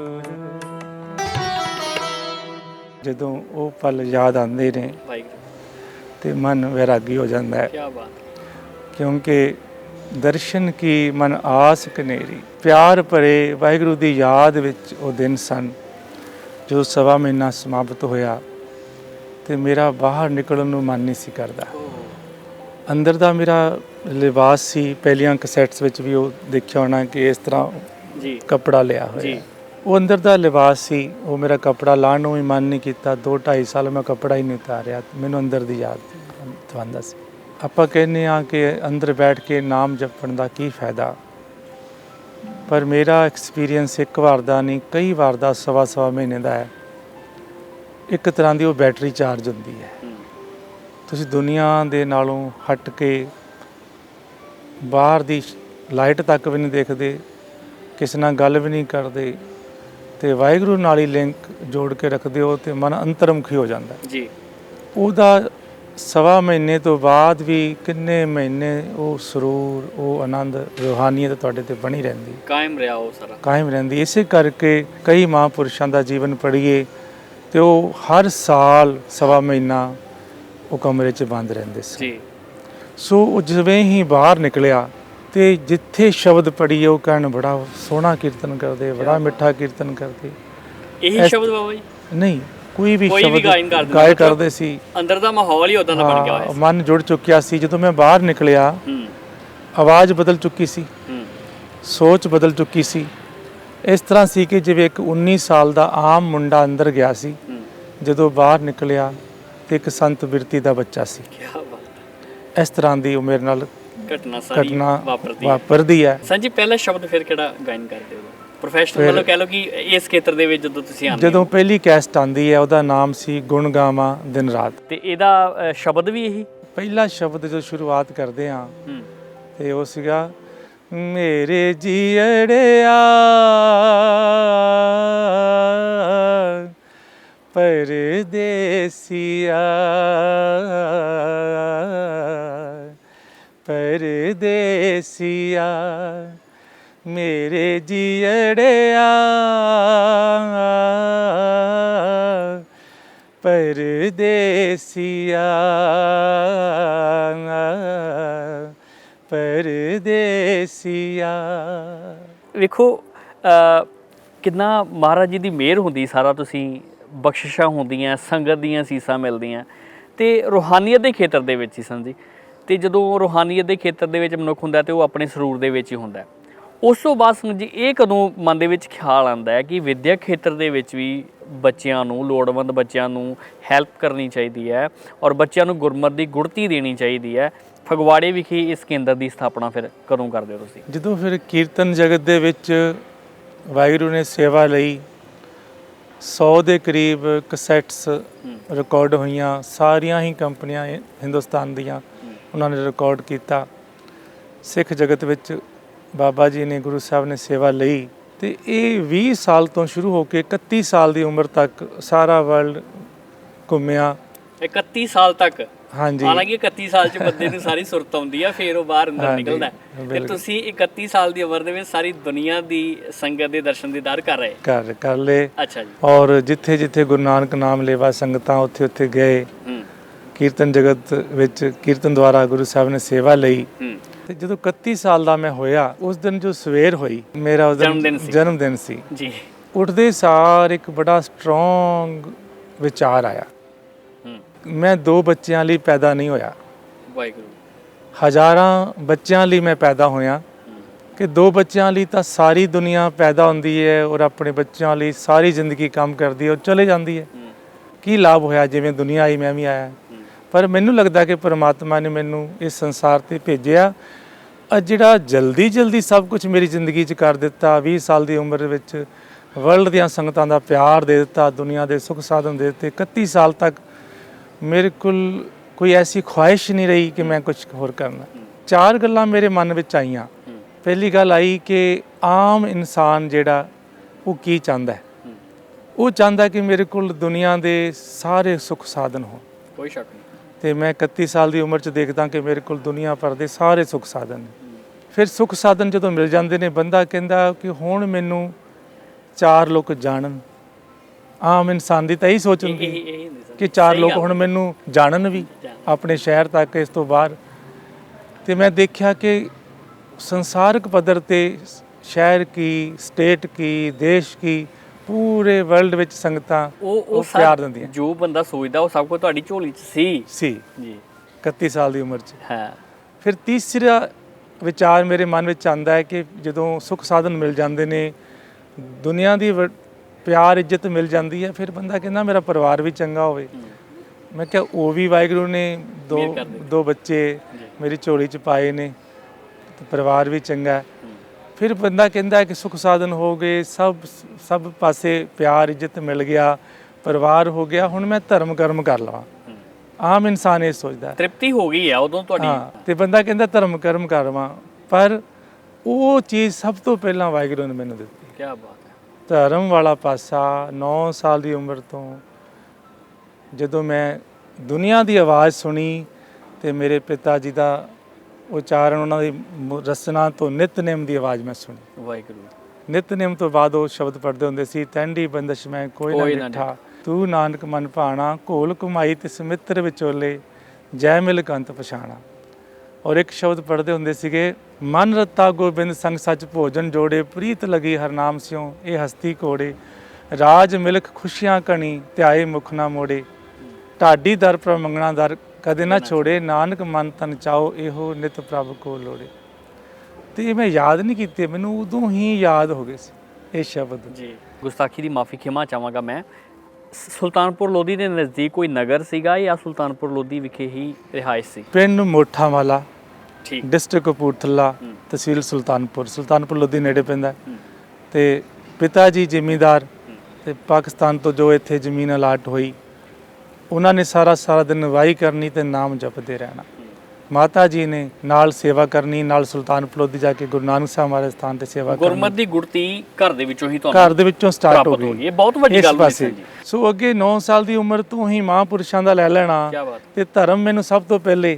ਜਦੋਂ ਉਹ ਪਲ ਯਾਦ ਆਉਂਦੇ ਨੇ ਤੇ ਮਨ ਵੈਰਾਗੀ ਹੋ ਜਾਂਦਾ ਹੈ। ਕੀ ਬਾਤ। ਕਿਉਂਕਿ ਦਰਸ਼ਨ ਕੀ ਮਨ ਆਸ ਕਨੇਰੀ ਪਿਆਰ ਭਰੇ ਵਾਹਿਗੁਰੂ ਦੀ ਯਾਦ ਵਿੱਚ ਉਹ ਦਿਨ ਸਨ ਜੋ ਸਵਾ ਮਹੀਨਾ ਸਮਾਪਤ ਹੋਇਆ ਤੇ ਮੇਰਾ ਬਾਹਰ ਨਿਕਲਣ ਨੂੰ ਮਨ ਨਹੀਂ ਸੀ ਕਰਦਾ। ਅੰਦਰ ਦਾ ਮੇਰਾ ਲਿਬਾਸ ਸੀ ਪਹਿਲੀਆਂ ਕਸੈਟਸ ਵਿੱਚ ਵੀ ਉਹ ਦੇਖਿਆ ਹੋਣਾ ਕਿ ਇਸ ਤਰ੍ਹਾਂ ਜੀ। ਕੱਪੜਾ ਲਿਆ ਜੀ। ਹੋਇਆ ਉਹ ਅੰਦਰ ਦਾ ਲਿਬਾਸ ਸੀ, ਉਹ ਮੇਰਾ ਕੱਪੜਾ ਲਾਣ ਨੂੰ ਵੀ ਮਨ ਨਹੀਂ ਕੀਤਾ 2 2.5 ਸਾਲ ਮੈਂ ਕੱਪੜਾ ਹੀ ਨਹੀਂ ਉਤਾਰਿਆ, ਮੈਨੂੰ ਅੰਦਰ ਦੀ ਯਾਦ ਦਵਾਉਂਦਾ ਸੀ। ਆਪਾਂ ਕਹਿੰਦੇ ਆ ਕਿ ਅੰਦਰ ਬੈਠ ਕੇ ਨਾਮ ਜਪਣ ਦਾ ਕੀ ਫਾਇਦਾ? ਪਰ ਮੇਰਾ ਐਕਸਪੀਰੀਅੰਸ ਇੱਕ ਵਾਰ ਦਾ ਨਹੀਂ, ਕਈ ਵਾਰ ਦਾ, ਸਵਾ ਸਵਾ ਮਹੀਨੇ ਦਾ ਹੈ। ਇੱਕ ਤਰ੍ਹਾਂ ਦੀ ਉਹ ਬੈਟਰੀ ਚਾਰਜ ਹੁੰਦੀ ਹੈ। ਤੁਸੀਂ ਦੁਨੀਆ ਦੇ ਨਾਲੋਂ ਹਟ ਕੇ ਬਾਹਰ ਦੀ ਲਾਈਟ ਤੱਕ ਵੀ ਨਹੀਂ ਦੇਖਦੇ, ਕਿਸੇ ਨਾਲ ਗੱਲ ਵੀ ਨਹੀਂ ਕਰਦੇ ਤੇ ਵਾਹਿਗੁਰੂ ਨਾਲ ਹੀ ਲਿੰਕ ਜੋੜ ਕੇ ਰੱਖਦੇ ਹੋ ਤੇ ਮਨ ਅੰਤਰਮੁਖੀ ਹੋ ਜਾਂਦਾ ਜੀ। ਉਹਦਾ ਸਵਾ ਮਹੀਨੇ ਤੋਂ ਬਾਅਦ ਵੀ ਕਿੰਨੇ ਮਹੀਨੇ ਉਹ ਸਰੂਰ ਉਹ ਆਨੰਦ ਰੂਹਾਨੀਅਤ ਤੁਹਾਡੇ ਤੇ ਬਣੀ ਰਹਿੰਦੀ ਕਾਇਮ ਰਿਹਾ ਉਹ ਸਾਰਾ। ਕਾਇਮ ਰਹਿੰਦੀ ਇਸੇ ਕਰਕੇ ਕਈ ਮਹਾਂਪੁਰਸ਼ਾਂ ਦਾ ਜੀਵਨ ਪੜ੍ਹੀਏ ਤੇ ਉਹ ਹਰ ਸਾਲ ਸਵਾ ਮਹੀਨਾ ਉਹ ਕਮਰੇ 'ਚ ਬੰਦ ਰਹਿੰਦੇ ਸੀ ਜੀ। ਸੋ ਉਹ ਜਿਵੇਂ ਹੀ ਬਾਹਰ ਨਿਕਲਿਆ ਤੇ ਜਿੱਥੇ ਸ਼ਬਦ ਪੜ੍ਹੀਏ ਉਹ ਕਹਿਣ ਬੜਾ ਸੋਹਣਾ ਕੀਰਤਨ ਕਰਦੇ ਬੜਾ ਮਿੱਠਾ ਕੀਰਤਨ ਕਰਦੇ। ਇਹੀ ਸ਼ਬਦ ਬਾਬਾ ਜੀ? ਨਹੀਂ ਕੋਈ ਵੀ ਸ਼ਬਦ ਗਾਇ ਕਰਦੇ ਸੀ। ਅੰਦਰ ਦਾ ਮਾਹੌਲ ਹੀ ਉਦਾਂ ਦਾ ਬਣ ਗਿਆ ਹੋਇਆ ਸੀ। ਮਨ ਜੁੜ ਚੁੱਕਿਆ ਸੀ। ਜਦੋਂ ਮੈਂ ਬਾਹਰ ਨਿਕਲਿਆ ਹੂੰ। ਆਵਾਜ਼ ਬਦਲ ਚੁੱਕੀ ਸੀ। ਹੂੰ। ਸੋਚ ਬਦਲ ਚੁੱਕੀ ਸੀ। ਇਸ ਤਰ੍ਹਾਂ ਸੀ ਕਿ ਜਿਵੇਂ ਇੱਕ 19 ਸਾਲ ਦਾ ਆਮ ਮੁੰਡਾ ਅੰਦਰ ਗਿਆ ਸੀ। ਜਦੋਂ ਬਾਹਰ ਨਿਕਲਿਆ ਤੇ ਇੱਕ ਸੰਤ ਬਿਰਤੀ ਦਾ ਬੱਚਾ ਸੀ। ਕੀ ਬਾਤ ਇਸ ਤਰ੍ਹਾਂ ਦੀ ਉਹ ਮੇਰੇ ਨਾਲ ਘਟਨਾ ਸਾਰੀ ਘਟਨਾ ਵਾਪਰਦੀ ਹੈ। ਵਾਪਰਦੀ ਹੈ। ਸੰਜੀ ਪਹਿਲਾ ਸ਼ਬਦ ਫਿਰ ਕਿਹੜਾ ਗਾਇਨ ਕਰਦੇ ਹੋ? ਪ੍ਰੋਫੈਸ਼ਨਲ ਮਤਲਬ ਕਹਿ ਲਓ ਕਿ ਇਸ ਖੇਤਰ ਦੇ ਵਿੱਚ ਜਦੋਂ ਤੁਸੀਂ ਆਉਂਦੇ ਜਦੋਂ ਪਹਿਲੀ ਕੈਸਟ ਆਂਦੀ ਹੈ ਉਹਦਾ ਨਾਮ ਸੀ ਗੁਣ ਗਾਵਾਂ ਦਿਨ ਰਾਤ। ਤੇ ਇਹਦਾ ਅ, ਸ਼ਬਦ ਵੀ ਇਹੀ? ਪਹਿਲਾ ਸ਼ਬਦ ਜੋ ਸ਼ੁਰੂਆਤ ਕਰਦੇ ਹਾਂ ਹੂੰ। ਤੇ ਉਹ ਸੀਗਾ ਮੇਰੇ ਜੀੜਿਆ ਪਰਦੇਸੀਆ ਪਰਦੇਸੀਆ ਮੇਰੇ ਜੀੜਿਆ ਪਰਦੇਸੀਆ ਪਰਦੇਸੀਆ ਵੇਖੋ ਕਿੰਨਾ ਮਹਾਰਾਜ ਜੀ ਦੀ ਮਿਹਰ ਹੁੰਦੀ ਸਾਰਾ, ਤੁਸੀਂ ਬਖਸ਼ਿਸ਼ਾਂ ਹੁੰਦੀਆਂ, ਸੰਗਤ ਦੀਆਂ ਸੀਸਾਂ ਮਿਲਦੀਆਂ। ਤੇ ਰੂਹਾਨੀਅਤ ਦੇ ਖੇਤਰ ਦੇ ਵਿੱਚ ਹੀ ਸੰਜੀ ਤੇ ਜਦੋਂ ਰੂਹਾਨੀਅਤ ਦੇ ਖੇਤਰ ਦੇ ਵਿੱਚ ਮਨੁੱਖ ਹੁੰਦਾ ਤੇ ਉਹ ਆਪਣੇ ਸਰੂਰ ਦੇ ਵਿੱਚ ਹੀ ਹੁੰਦਾ। ਉਸ ਤੋਂ ਬਾਅਦ ਸੰਗਤ ਜੀ ਇਹ ਕਦੋਂ ਮਨ ਦੇ ਵਿੱਚ ਖਿਆਲ ਆਉਂਦਾ ਹੈ ਕਿ ਵਿਦਿਅਕ ਖੇਤਰ ਦੇ ਵਿੱਚ ਵੀ ਬੱਚਿਆਂ ਨੂੰ ਲੋੜਵੰਦ ਬੱਚਿਆਂ ਨੂੰ ਹੈਲਪ ਕਰਨੀ ਚਾਹੀਦੀ ਹੈ ਔਰ ਬੱਚਿਆਂ ਨੂੰ ਗੁਰਮਤਿ ਦੀ ਗੁੜਤੀ ਦੇਣੀ ਚਾਹੀਦੀ ਹੈ। ਫਗਵਾੜੇ ਵਿਖੇ ਇਸ ਕੇਂਦਰ ਦੀ ਸਥਾਪਨਾ ਫਿਰ ਕਦੋਂ ਕਰਦੇ ਹੋ ਤੁਸੀਂ? ਜਦੋਂ ਫਿਰ ਕੀਰਤਨ ਜਗਤ ਦੇ ਵਿੱਚ ਵਾਹਿਗੁਰੂ ਨੇ ਸੇਵਾ ਲਈ 100 ਦੇ ਕਰੀਬ ਕਸੈਟਸ ਰਿਕਾਰਡ ਹੋਈਆਂ ਸਾਰੀਆਂ ਹੀ ਕੰਪਨੀਆਂ ਹਿੰਦੁਸਤਾਨ ਦੀਆਂ ਉਹਨਾਂ ਨੇ ਰਿਕਾਰਡ ਕੀਤਾ। ਸਿੱਖ ਜਗਤ ਵਿੱਚ ਬਾਬਾ ਜੀ ਨੇ ਗੁਰੂ ਸਾਹਿਬ ਨੇ ਸੇਵਾ ਲਈ ਤੇ ਇਹ 20 ਸਾਲ ਤੋਂ ਸ਼ੁਰੂ ਹੋ ਕੇ 31 ਸਾਲ ਦੀ ਉਮਰ ਤੱਕ ਸਾਰਾ ਵਰਲਡ ਘੁੰਮਿਆ। 31 ਸਾਲ ਤੱਕ? ਹਾਂਜੀ। ਹਾਲਾਂਕਿ 31 ਸਾਲ ਚ ਬੰਦੇ ਨੂੰ ਸਾਰੀ ਸੁਰਤ ਆਉਂਦੀ ਆ ਫਿਰ ਉਹ ਬਾਹਰ ਅੰਦਰ ਨਿਕਲਦਾ। ਤੇ। ਤੁਸੀਂ 31 ਸਾਲ ਦੀ ਉਮਰ ਦੇ ਵਿੱਚ ਸਾਰੀ ਦੁਨੀਆ ਦੀ ਸੰਗਤ ਦੇ ਦਰਸ਼ਨ ਦੀਦਾਰ ਕਰ ਰਹੇ? ਕਰ ਕਰ ਲਏ। ਅੱਛਾ ਜੀ। ਔਰ ਜਿੱਥੇ ਜਿੱਥੇ ਗੁਰੂ ਨਾਨਕ ਨਾਮ ਲੇਵਾ ਸੰਗਤਾਂ ਉੱਥੇ ਉੱਥੇ ਗਏ ਕੀਰਤਨ ਜਗਤ ਵਿੱਚ ਕੀਰਤਨ ਦੁਆਰਾ ਗੁਰੂ ਸਾਹਿਬ ਨੇ ਸੇਵਾ ਲਈ। ਤੇ ਜਦੋਂ 31 ਸਾਲ ਦਾ ਮੈਂ ਹੋਇਆ ਉਸ ਦਿਨ ਜੋ ਸਵੇਰ ਹੋਈ ਮੇਰਾ ਉਸ ਜਨਮ ਦਿਨ। ਜਨਮ ਦਿਨ ਸੀ। ਜੀ। ਉੱਠਦੇ ਸਾਰ ਇੱਕ ਬੜਾ ਸਟਰੋਂਗ ਵਿਚਾਰ ਆਇਆ। ਮੈਂ ਦੋ ਬੱਚਿਆਂ ਲਈ ਪੈਦਾ ਨਹੀਂ ਹੋਇਆ। ਵਾਹਿਗੁਰੂ। ਹਜ਼ਾਰਾਂ ਬੱਚਿਆਂ ਲਈ ਮੈਂ ਪੈਦਾ ਹੋਇਆ। ਕਿ ਦੋ ਬੱਚਿਆਂ ਲਈ ਤਾਂ ਸਾਰੀ ਦੁਨੀਆ ਪੈਦਾ ਹੁੰਦੀ ਹੈ ਔਰ ਆਪਣੇ ਬੱਚਿਆਂ ਲਈ ਸਾਰੀ ਜ਼ਿੰਦਗੀ ਕੰਮ ਕਰਦੀ ਹੈ ਔਰ ਚਲੇ ਜਾਂਦੀ ਹੈ। ਕੀ ਲਾਭ ਹੋਇਆ? ਜਿਵੇਂ ਦੁਨੀਆ ਆਈ ਮੈਂ ਵੀ ਆਇਆ। ਪਰ ਮੈਨੂੰ ਲੱਗਦਾ ਕਿ ਪ੍ਰਮਾਤਮਾ ਨੇ ਮੈਨੂੰ ਇਸ ਸੰਸਾਰ ਤੇ ਭੇਜਿਆ। ਆ ਜਿਹੜਾ ਜਲਦੀ ਜਲਦੀ ਸਭ ਕੁਝ ਮੇਰੀ ਜ਼ਿੰਦਗੀ 'ਚ ਕਰ ਦਿੱਤਾ 20 ਸਾਲ ਦੀ ਉਮਰ ਵਿੱਚ ਵਰਲਡ ਦੀਆਂ ਸੰਗਤਾਂ ਦਾ ਪਿਆਰ ਦੇ ਦਿੱਤਾ, ਦੁਨੀਆ ਦੇ ਸੁੱਖ ਸਾਧਨ ਦੇ ਦਿੱਤੇ 31 ਸਾਲ ਤੱਕ ਮੇਰੇ ਕੋਲ ਕੋਈ ਐਸੀ ਖੁਆਇਸ਼ ਨਹੀਂ ਰਹੀ ਕਿ ਮੈਂ ਕੁਝ ਹੋਰ ਕਰਨਾ। ਚਾਰ ਗੱਲਾਂ ਮੇਰੇ ਮਨ ਵਿੱਚ ਆਈਆਂ। ਪਹਿਲੀ ਗੱਲ ਆਈ ਕਿ ਆਮ ਇਨਸਾਨ ਜਿਹੜਾ, ਉਹ ਕੀ ਚਾਹੁੰਦਾ ਹੈ? ਉਹ ਚਾਹੁੰਦਾ ਕਿ ਮੇਰੇ ਕੋਲ ਦੁਨੀਆ ਦੇ ਸਾਰੇ ਸੁੱਖ ਸਾਧਨ ਹੋਣ। ਕੋਈ ਸ਼ੱਕ ਨਹੀਂ। ਤੇ ਮੈਂ 31 ਸਾਲ ਦੀ ਉਮਰ 'ਚ ਦੇਖਦਾ ਕਿ ਮੇਰੇ ਕੋਲ ਦੁਨੀਆ ਭਰ ਦੇ ਸਾਰੇ ਸੁੱਖ ਸਾਧਨ ਨੇ ਫਿਰ ਸੁੱਖ ਸਾਧਨ ਜਦੋਂ ਮਿਲ ਜਾਂਦੇ ਨੇ ਬੰਦਾ ਕਹਿੰਦਾ ਕਿ ਹੁਣ ਮੈਨੂੰ ਚਾਰ ਲੋਕ ਜਾਣਨ ਆਮ ਇਨਸਾਨ ਦੀ ਤਾਂ ਇਹੀ ਸੋਚ ਹੁੰਦੀ ਹੈ ਕਿ ਚਾਰ ਲੋਕ। ਹੁਣ ਮੈਨੂੰ ਜਾਣਨ ਵੀ। ਆਪਣੇ ਸ਼ਹਿਰ ਤੱਕ ਇਸ ਤੋਂ ਬਾਹਰ ਤੇ ਮੈਂ ਦੇਖਿਆ ਕਿ ਸੰਸਾਰਿਕ ਪੱਧਰ ਤੇ ਸ਼ਹਿਰ ਕੀ ਸਟੇਟ ਕੀ ਦੇਸ਼ ਕੀ ਪੂਰੇ ਵਰਲਡ ਵਿੱਚ ਸੰਗਤਾਂ ਉਹ ਉਹ ਪਿਆਰ ਦਿੰਦੀਆਂ। ਜੋ ਬੰਦਾ ਸੋਚਦਾ ਉਹ ਸਭ ਕੁਝ ਤੁਹਾਡੀ ਝੋਲੀ 'ਚ ਸੀ। ਸੀ। ਜੀ। 31 ਸਾਲ ਦੀ ਉਮਰ 'ਚ। ਹਾਂ। ਫਿਰ ਤੀਸਰਾ ਵਿਚਾਰ ਮੇਰੇ ਮਨ ਵਿੱਚ ਆਂਦਾ ਹੈ ਕਿ ਜਦੋਂ ਸੁੱਖ ਸਾਧਨ ਮਿਲ ਜਾਂਦੇ ਨੇ ਦੁਨੀਆ ਦੀ ਪਿਆਰ ਇੱਜ਼ਤ ਮਿਲ ਜਾਂਦੀ ਹੈ ਫਿਰ ਬੰਦਾ ਕਹਿੰਦਾ ਮੇਰਾ ਪਰਿਵਾਰ ਵੀ ਚੰਗਾ ਹੋਵੇ। ਮੈਂ ਕਿਹਾ ਉਹ ਵੀ ਵਾਹਿਗੁਰੂ ਨੇ ਦੋ। ਦੋ ਬੱਚੇ ਮੇਰੀ ਝੋਲੀ 'ਚ ਪਾਏ ਨੇ ਪਰਿਵਾਰ ਵੀ ਚੰਗਾ ਹੈ। ਫਿਰ ਬੰਦਾ ਕਹਿੰਦਾ ਕਿ ਸੁਖ ਸਾਧਨ ਹੋ ਗਏ ਸਭ ਸਭ ਪਾਸੇ ਪਿਆਰ ਇੱਜ਼ਤ ਮਿਲ ਗਿਆ ਪਰਿਵਾਰ ਹੋ ਗਿਆ ਹੁਣ ਮੈਂ ਧਰਮ ਕਰਮ ਕਰ ਲਵਾਂ। ਆਮ ਇਨਸਾਨ ਇਹ ਸੋਚਦਾ। ਤ੍ਰਿਪਤੀ ਹੋ ਗਈ ਆ ਉਦੋਂ ਤੁਹਾਡੀ। ਹਾਂ ਤੇ ਬੰਦਾ ਕਹਿੰਦਾ ਧਰਮ ਕਰਮ ਕਰ ਲਵਾਂ ਪਰ ਉਹ ਚੀਜ਼ ਸਭ ਤੋਂ ਪਹਿਲਾਂ ਵਾਹਿਗੁਰੂ ਨੇ ਮੈਨੂੰ ਦਿੱਤੀ। ਕੀ ਬਾਤ ਹੈ। ਧਰਮ ਵਾਲਾ ਪਾਸਾ 9 ਸਾਲ ਦੀ ਉਮਰ ਤੋਂ ਜਦੋਂ ਮੈਂ ਦੁਨੀਆ ਦੀ ਆਵਾਜ਼ ਸੁਣੀ ਤੇ ਮੇਰੇ ਪਿਤਾ ਜੀ ਦਾ ਉਚਾਰਨ ਉਹਨਾਂ ਦੀ ਮੁ- ਰਸਨਾ ਤੋਂ ਨਿਤਨੇਮ ਦੀ ਆਵਾਜ਼ ਮੈਂ ਸੁਣੀ। ਵਾਹਿਗੁਰੂ। ਨਿਤਨੇਮ ਤੋਂ ਬਾਅਦ ਉਹ ਸ਼ਬਦ ਪੜ੍ਹਦੇ ਹੁੰਦੇ ਸੀ ਤੈਂਡੀ ਬੰਦਸ਼ ਮੈਂ ਕੋਈ ਕੋਈ ਨਾ ਨਾ ਡਿਠਾ ਤੂੰ ਨਾਨਕ ਮਨ ਭਾਣਾ ਘੋਲ ਕੁਮਾਈ ਤਿਸ ਮਿੱਤਰ ਵਿਚੋਲੇ ਜੈ ਮਿਲ ਕੰਤ ਪਛਾਣਾ। ਔਰ ਇੱਕ ਸ਼ਬਦ ਪੜ੍ਹਦੇ ਹੁੰਦੇ ਸੀਗੇ ਮਨ ਰਤਾ ਗੋਬਿੰਦ ਸੰਗ ਸੱਚ ਭੋਜਨ ਜੋੜੇ ਪ੍ਰੀਤ ਲਗੀ ਹਰ ਨਾਮ ਸਿਉ ਇਹ ਹਸਤੀ ਕੋੜੇ ਰਾਜ ਮਿਲਖ ਖੁਸ਼ੀਆਂ ਕਣੀ ਧਿਆਏ ਮੁਖ ਨਾ ਮੋੜੇ। ਢਾਡੀ ਦਰ ਪਰ ਮੰਗਣਾ ਦਰ ਕਦੇ ਨਾ ਛੋੜੇ ਨਾਨਕ ਮਨ ਤਨ ਚਾਓ ਇਹੋ ਨਿਤ ਪ੍ਰਭ ਕੋ ਲੋੜੇ। ਤੇ ਇਹ ਮੈਂ ਯਾਦ ਨਹੀਂ ਕੀਤੇ ਮੈਨੂੰ ਉਦੋਂ ਹੀ ਯਾਦ ਹੋ ਗਏ ਸੀ ਇਹ ਸ਼ਬਦ। ਜੀ ਗੁਸਤਾਖੀ ਦੀ ਮਾਫੀ ਖਿਮਾ ਚਾਹਾਂਗਾ ਮੈਂ। ਸੁਲਤਾਨਪੁਰ ਲੋਧੀ ਦੇ ਨਜ਼ਦੀਕ ਕੋਈ ਨਗਰ ਸੀਗਾ ਜਾਂ ਸੁਲਤਾਨਪੁਰ ਲੋਧੀ ਵਿਖੇ ਹੀ ਰਿਹਾਇਸ਼ ਸੀ? ਪਿੰਡ ਮੋਠਾ ਵਾਲਾ ਠੀਕ। ਡਿਸਟ੍ਰਿਕਟ ਕਪੂਰਥਲਾ। ਤਹਿਸੀਲ ਸੁਲਤਾਨਪੁਰ। ਸੁਲਤਾਨਪੁਰ ਲੋਧੀ ਨੇੜੇ ਪੈਂਦਾ। ਤੇ ਪਿਤਾ ਜੀ ਜ਼ਿਮੀਂਦਾਰ ਤੇ ਪਾਕਿਸਤਾਨ ਤੋਂ ਜੋ ਇੱਥੇ ਜ਼ਮੀਨ ਅਲਾਟ ਹੋਈ ਉਹਨਾਂ ਨੇ ਸਾਰਾ ਸਾਰਾ ਦਿਨ ਵਾਹੀ ਕਰਨੀ ਤੇ ਨਾਮ ਜਪਦੇ ਰਹਿਣਾ। ਮਾਤਾ ਜੀ ਨੇ ਨਾਲ ਸੇਵਾ ਕਰਨੀ ਨਾਲ ਸੁਲਤਾਨਪੁਰ ਲੋਧੀ ਜਾ ਕੇ ਗੁਰੂ ਨਾਨਕ ਸਾਹਿਬ ਮਹਾਰਾਜ ਸਥਾਨ ਤੇ ਸੇਵਾ ਕਰਨੀ। ਗੁਰਮਤ ਦੀ ਗੁੜਤੀ ਘਰ ਦੇ ਵਿੱਚੋਂ ਹੀ ਤੁਹਾਨੂੰ ਘਰ ਦੇ ਵਿੱਚੋਂ ਸਟਾਰਟ ਹੋ ਹੋ ਗਈ। ਇਹ ਬਹੁਤ ਵੱਡੀ ਗੱਲ ਪਾਸੇ। ਜੀ। ਸੋ ਅੱਗੇ 9 ਸਾਲ ਦੀ ਉਮਰ ਤੋਂ ਹੀ ਮਹਾਂਪੁਰਸ਼ਾਂ ਦਾ ਲੈ ਲੈਣਾ ਤੇ ਧਰਮ ਮੈਨੂੰ ਸਭ ਤੋਂ ਪਹਿਲੇ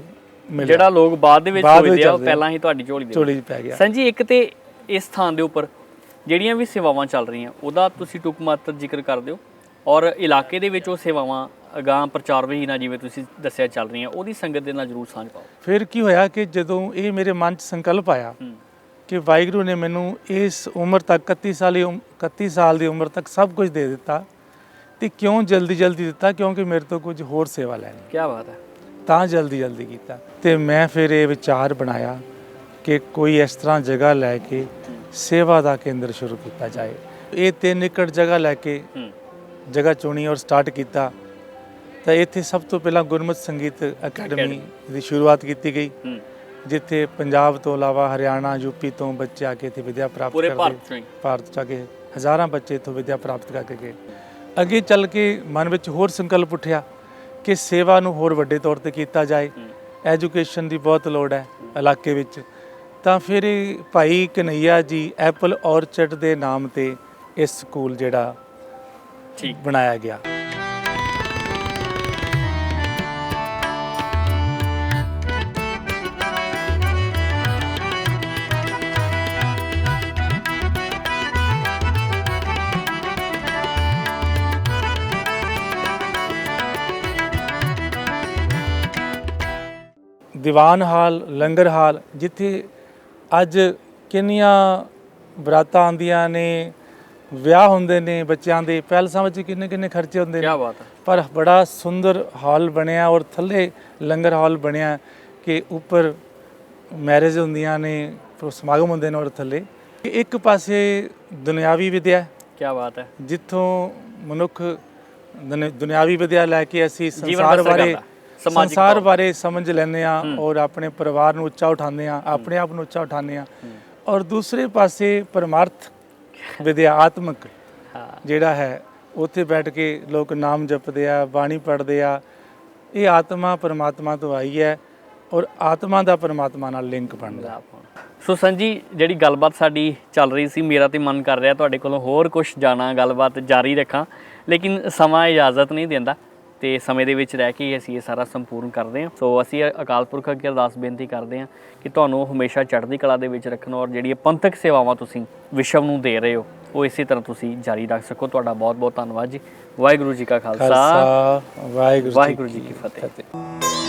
ਮਿਲਿਆ। ਜਿਹੜਾ ਲੋਕ ਬਾਅਦ ਦੇ ਵਿੱਚ ਹੋਈਦੇ ਆ। ਪਹਿਲਾਂ ਹੀ ਤੁਹਾਡੀ ਝੋਲੀ ਦੇ ਝੋਲੀ ਪੈ ਗਿਆ। ਸੰਜੀ ਇੱਕ ਤੇ ਇਸ ਥਾਂ ਦੇ ਉੱਪਰ ਜਿਹੜੀਆਂ ਵੀ ਸੇਵਾਵਾਂ ਚੱਲ ਰਹੀਆਂ ਉਹਦਾ ਤੁਸੀਂ ਟੁਕ ਮਾਤਰ ਜ਼ਿਕਰ ਕਰ ਦਿਓ। ਔਰ ਇਲਾਕੇ ਦੇ ਵਿੱਚ ਉਹ ਸੇਵਾਵਾਂ ਅਗਾਂਹ ਪ੍ਰਚਾਰ ਵੀ ਨਾ ਜਿਵੇਂ ਤੁਸੀਂ ਦੱਸਿਆ ਚੱਲ ਰਹੀਆਂ ਉਹਦੀ ਸੰਗਤ ਦੇ ਨਾਲ ਜਰੂਰ ਸਾਂਝ ਪਾਓ। ਫਿਰ ਕੀ ਹੋਇਆ ਕਿ ਜਦੋਂ ਇਹ ਮੇਰੇ ਮਨ 'ਚ ਸੰਕਲਪ ਆਇਆ ਹੂੰ। ਕਿ ਵਾਹਿਗੁਰੂ ਨੇ ਮੈਨੂੰ ਇਸ ਉਮਰ ਤੱਕ 31 ਸਾਲ ਦੀ ਉਮ- 31 ਸਾਲ ਦੀ ਉਮਰ ਤੱਕ ਸਭ ਕੁਝ ਦੇ ਦਿੱਤਾ ਤੇ ਕਿਉਂ ਜਲਦੀ ਜਲਦੀ ਦਿੱਤਾ? ਕਿਉਂਕਿ ਮੇਰੇ ਤੋਂ ਕੁਝ ਹੋਰ ਸੇਵਾ ਲੈਣੀ। ਕੀ ਬਾਤ ਹੈ। ਤਾਂ ਜਲਦੀ ਜਲਦੀ ਕੀਤਾ ਤੇ ਮੈਂ ਫਿਰ ਇਹ ਵਿਚਾਰ ਬਣਾਇਆ ਕਿ ਕੋਈ ਇਸ ਤਰ੍ਹਾਂ ਜਗ੍ਹਾ ਲੈ ਕੇ ਸੇਵਾ ਦਾ ਕੇਂਦਰ ਸ਼ੁਰੂ ਕੀਤਾ ਜਾਏ। ਇਹ ਤਿੰਨ ਏਕੜ ਜਗ੍ਹਾ ਲੈ ਕੇ ਹੂੰ। ਜਗ੍ਹਾ ਚੁਣੀ ਔਰ ਸਟਾਰਟ ਕੀਤਾ। ਤਾਂ ਇੱਥੇ ਸਭ ਤੋਂ ਪਹਿਲਾਂ ਗੁਰਮਤਿ ਸੰਗੀਤ ਅਕੈਡਮੀ ਦੀ ਸ਼ੁਰੂਆਤ ਕੀਤੀ ਗਈ। ਹੂੰ। ਜਿੱਥੇ ਪੰਜਾਬ ਤੋਂ ਇਲਾਵਾ ਹਰਿਆਣਾ ਯੂਪੀ ਤੋਂ ਬੱਚੇ ਆ ਕੇ ਇੱਥੇ ਵਿਦਿਆ ਪ੍ਰਾਪਤ ਪੂਰੇ ਕਰਦੇ। ਭਾਰਤ ਚੋਂ ਹੀ। ਭਾਰਤ ਚ ਆ ਕੇ ਹਜ਼ਾਰਾਂ ਬੱਚੇ ਇੱਥੋਂ ਵਿਦਿਆ ਪ੍ਰਾਪਤ ਕਰਕੇ ਗਏ। ਅੱਗੇ ਚੱਲ ਕੇ ਮਨ ਵਿੱਚ ਹੋਰ ਸੰਕਲਪ ਉੱਠਿਆ ਕਿ ਸੇਵਾ ਨੂੰ ਹੋਰ ਵੱਡੇ ਤੌਰ ਤੇ ਕੀਤਾ ਜਾਏ। ਹੂੰ। ਐਜੂਕੇਸ਼ਨ ਦੀ ਬਹੁਤ ਲੋੜ ਹੈ ਇਲਾਕੇ ਵਿੱਚ। ਤਾਂ ਫਿਰ ਇਹ ਭਾਈ ਕਨਈਆ ਜੀ ਐਪਲ ਔਰਚਰਡ ਦੇ ਨਾਮ ਤੇ ਇਸ ਸਕੂਲ ਜਿਹੜਾ ਠੀਕ। ਬਣਾਇਆ ਗਿਆ। ਦੀਵਾਨ ਹਾਲ ਲੰਗਰ ਹਾਲ ਜਿੱਥੇ ਅੱਜ ਕਿੰਨੀਆਂ ਬਰਾਤਾਂ ਆਉਂਦੀਆਂ ਨੇ ਵਿਆਹ ਹੁੰਦੇ ਨੇ ਬੱਚਿਆਂ ਦੇ ਪੈਲਸਾਂ ਵਿੱਚ ਕਿੰਨੇ ਕਿੰਨੇ ਖਰਚੇ ਹੁੰਦੇ ਕੀ ਨੇ ਬਾਤ ਹੈ। ਪਰ ਬੜਾ ਸੁੰਦਰ ਹਾਲ ਬਣਿਆ ਔਰ ਥੱਲੇ ਲੰਗਰ ਹਾਲ ਬਣਿਆ ਕਿ ਉੱਪਰ ਮੈਰਿਜ ਹੁੰਦੀਆਂ ਨੇ ਸਮਾਗਮ ਹੁੰਦੇ ਨੇ ਔਰ ਥੱਲੇ। ਇੱਕ ਪਾਸੇ ਦੁਨਿਆਵੀ ਵਿਦਿਆ ਕੀ ਬਾਤ ਹੈ। ਜਿੱਥੋਂ ਮਨੁੱਖ ਦੁਨ- ਦੁਨਿਆਵੀ ਵਿਦਿਆ ਲੈ ਕੇ ਅਸੀਂ ਸੰਸਾਰ ਬਾਰੇ ਸਮਾਜਿਕ ਸੰਸਾਰ। ਬਾਰੇ ਸਮਝ ਲੈਂਦੇ ਆ। ਔਰ ਆਪਣੇ ਪਰਿਵਾਰ ਨੂੰ ਉੱਚਾ ਉਠਾਉਂਦੇ ਆ ਆਪਣੇ ਆਪ ਨੂੰ ਉੱਚਾ ਉਠਾਉਂਦੇ ਆ ਔਰ ਦੂਸਰੇ ਪਾਸੇ ਪਰਮਾਰਥ ਵਿਦਿਆ ਆਤਮਿਕ ਹਾਂ। ਜਿਹੜਾ ਹੈ ਉੱਥੇ ਬੈਠ ਕੇ ਲੋਕ ਨਾਮ ਜਪਦੇ ਆ ਬਾਣੀ ਪੜ੍ਹਦੇ ਆ ਇਹ ਆਤਮਾ ਪਰਮਾਤਮਾ ਤੋਂ ਆਈ ਹੈ ਔਰ ਆਤਮਾ ਦਾ ਪਰਮਾਤਮਾ ਨਾਲ ਲਿੰਕ ਬਣਦਾ। ਸੋ ਸੰਜੀ ਜਿਹੜੀ ਗੱਲਬਾਤ ਸਾਡੀ ਚੱਲ ਰਹੀ ਸੀ ਮੇਰਾ ਤੇ ਮਨ ਕਰ ਰਿਹਾ ਤੁਹਾਡੇ ਕੋਲੋਂ ਹੋਰ ਕੁਝ ਜਾਣਾ ਗੱਲਬਾਤ ਜਾਰੀ ਰੱਖਾਂ ਲੇਕਿਨ ਸਮਾਂ ਇਜਾਜ਼ਤ ਨਹੀਂ ਦਿੰਦਾ। ਤੇ ਸਮੇਂ ਦੇ ਵਿੱਚ ਰਹਿ ਕੇ ਅਸੀਂ ਇਹ ਸਾਰਾ ਸੰਪੂਰਨ ਕਰਦੇ ਹਾਂ। ਸੋ ਅਸੀਂ ਅਕਾਲ ਪੁਰਖ ਅੱਗੇ ਅਰਦਾਸ ਬੇਨਤੀ ਕਰਦੇ ਹਾਂ ਕਿ ਤੁਹਾਨੂੰ ਹਮੇਸ਼ਾ ਚੜ੍ਹਦੀ ਕਲਾ ਦੇ ਵਿੱਚ ਰੱਖਣ ਔਰ ਜਿਹੜੀ ਇਹ ਪੰਥਕ ਸੇਵਾਵਾਂ ਤੁਸੀਂ ਵਿਸ਼ਵ ਨੂੰ ਦੇ ਰਹੇ ਹੋ ਉਹ ਇਸੇ ਤਰ੍ਹਾਂ ਤੁਸੀਂ ਜਾਰੀ ਰੱਖ ਸਕੋ। ਤੁਹਾਡਾ ਬਹੁਤ ਬਹੁਤ ਧੰਨਵਾਦ ਜੀ। ਵਾਹਿਗੁਰੂ ਜੀ ਕਾ ਖਾਲਸਾ। ਵਾਹਿਗੁਰੂ ਜੀ ਕੀ ਫਤਿਹ।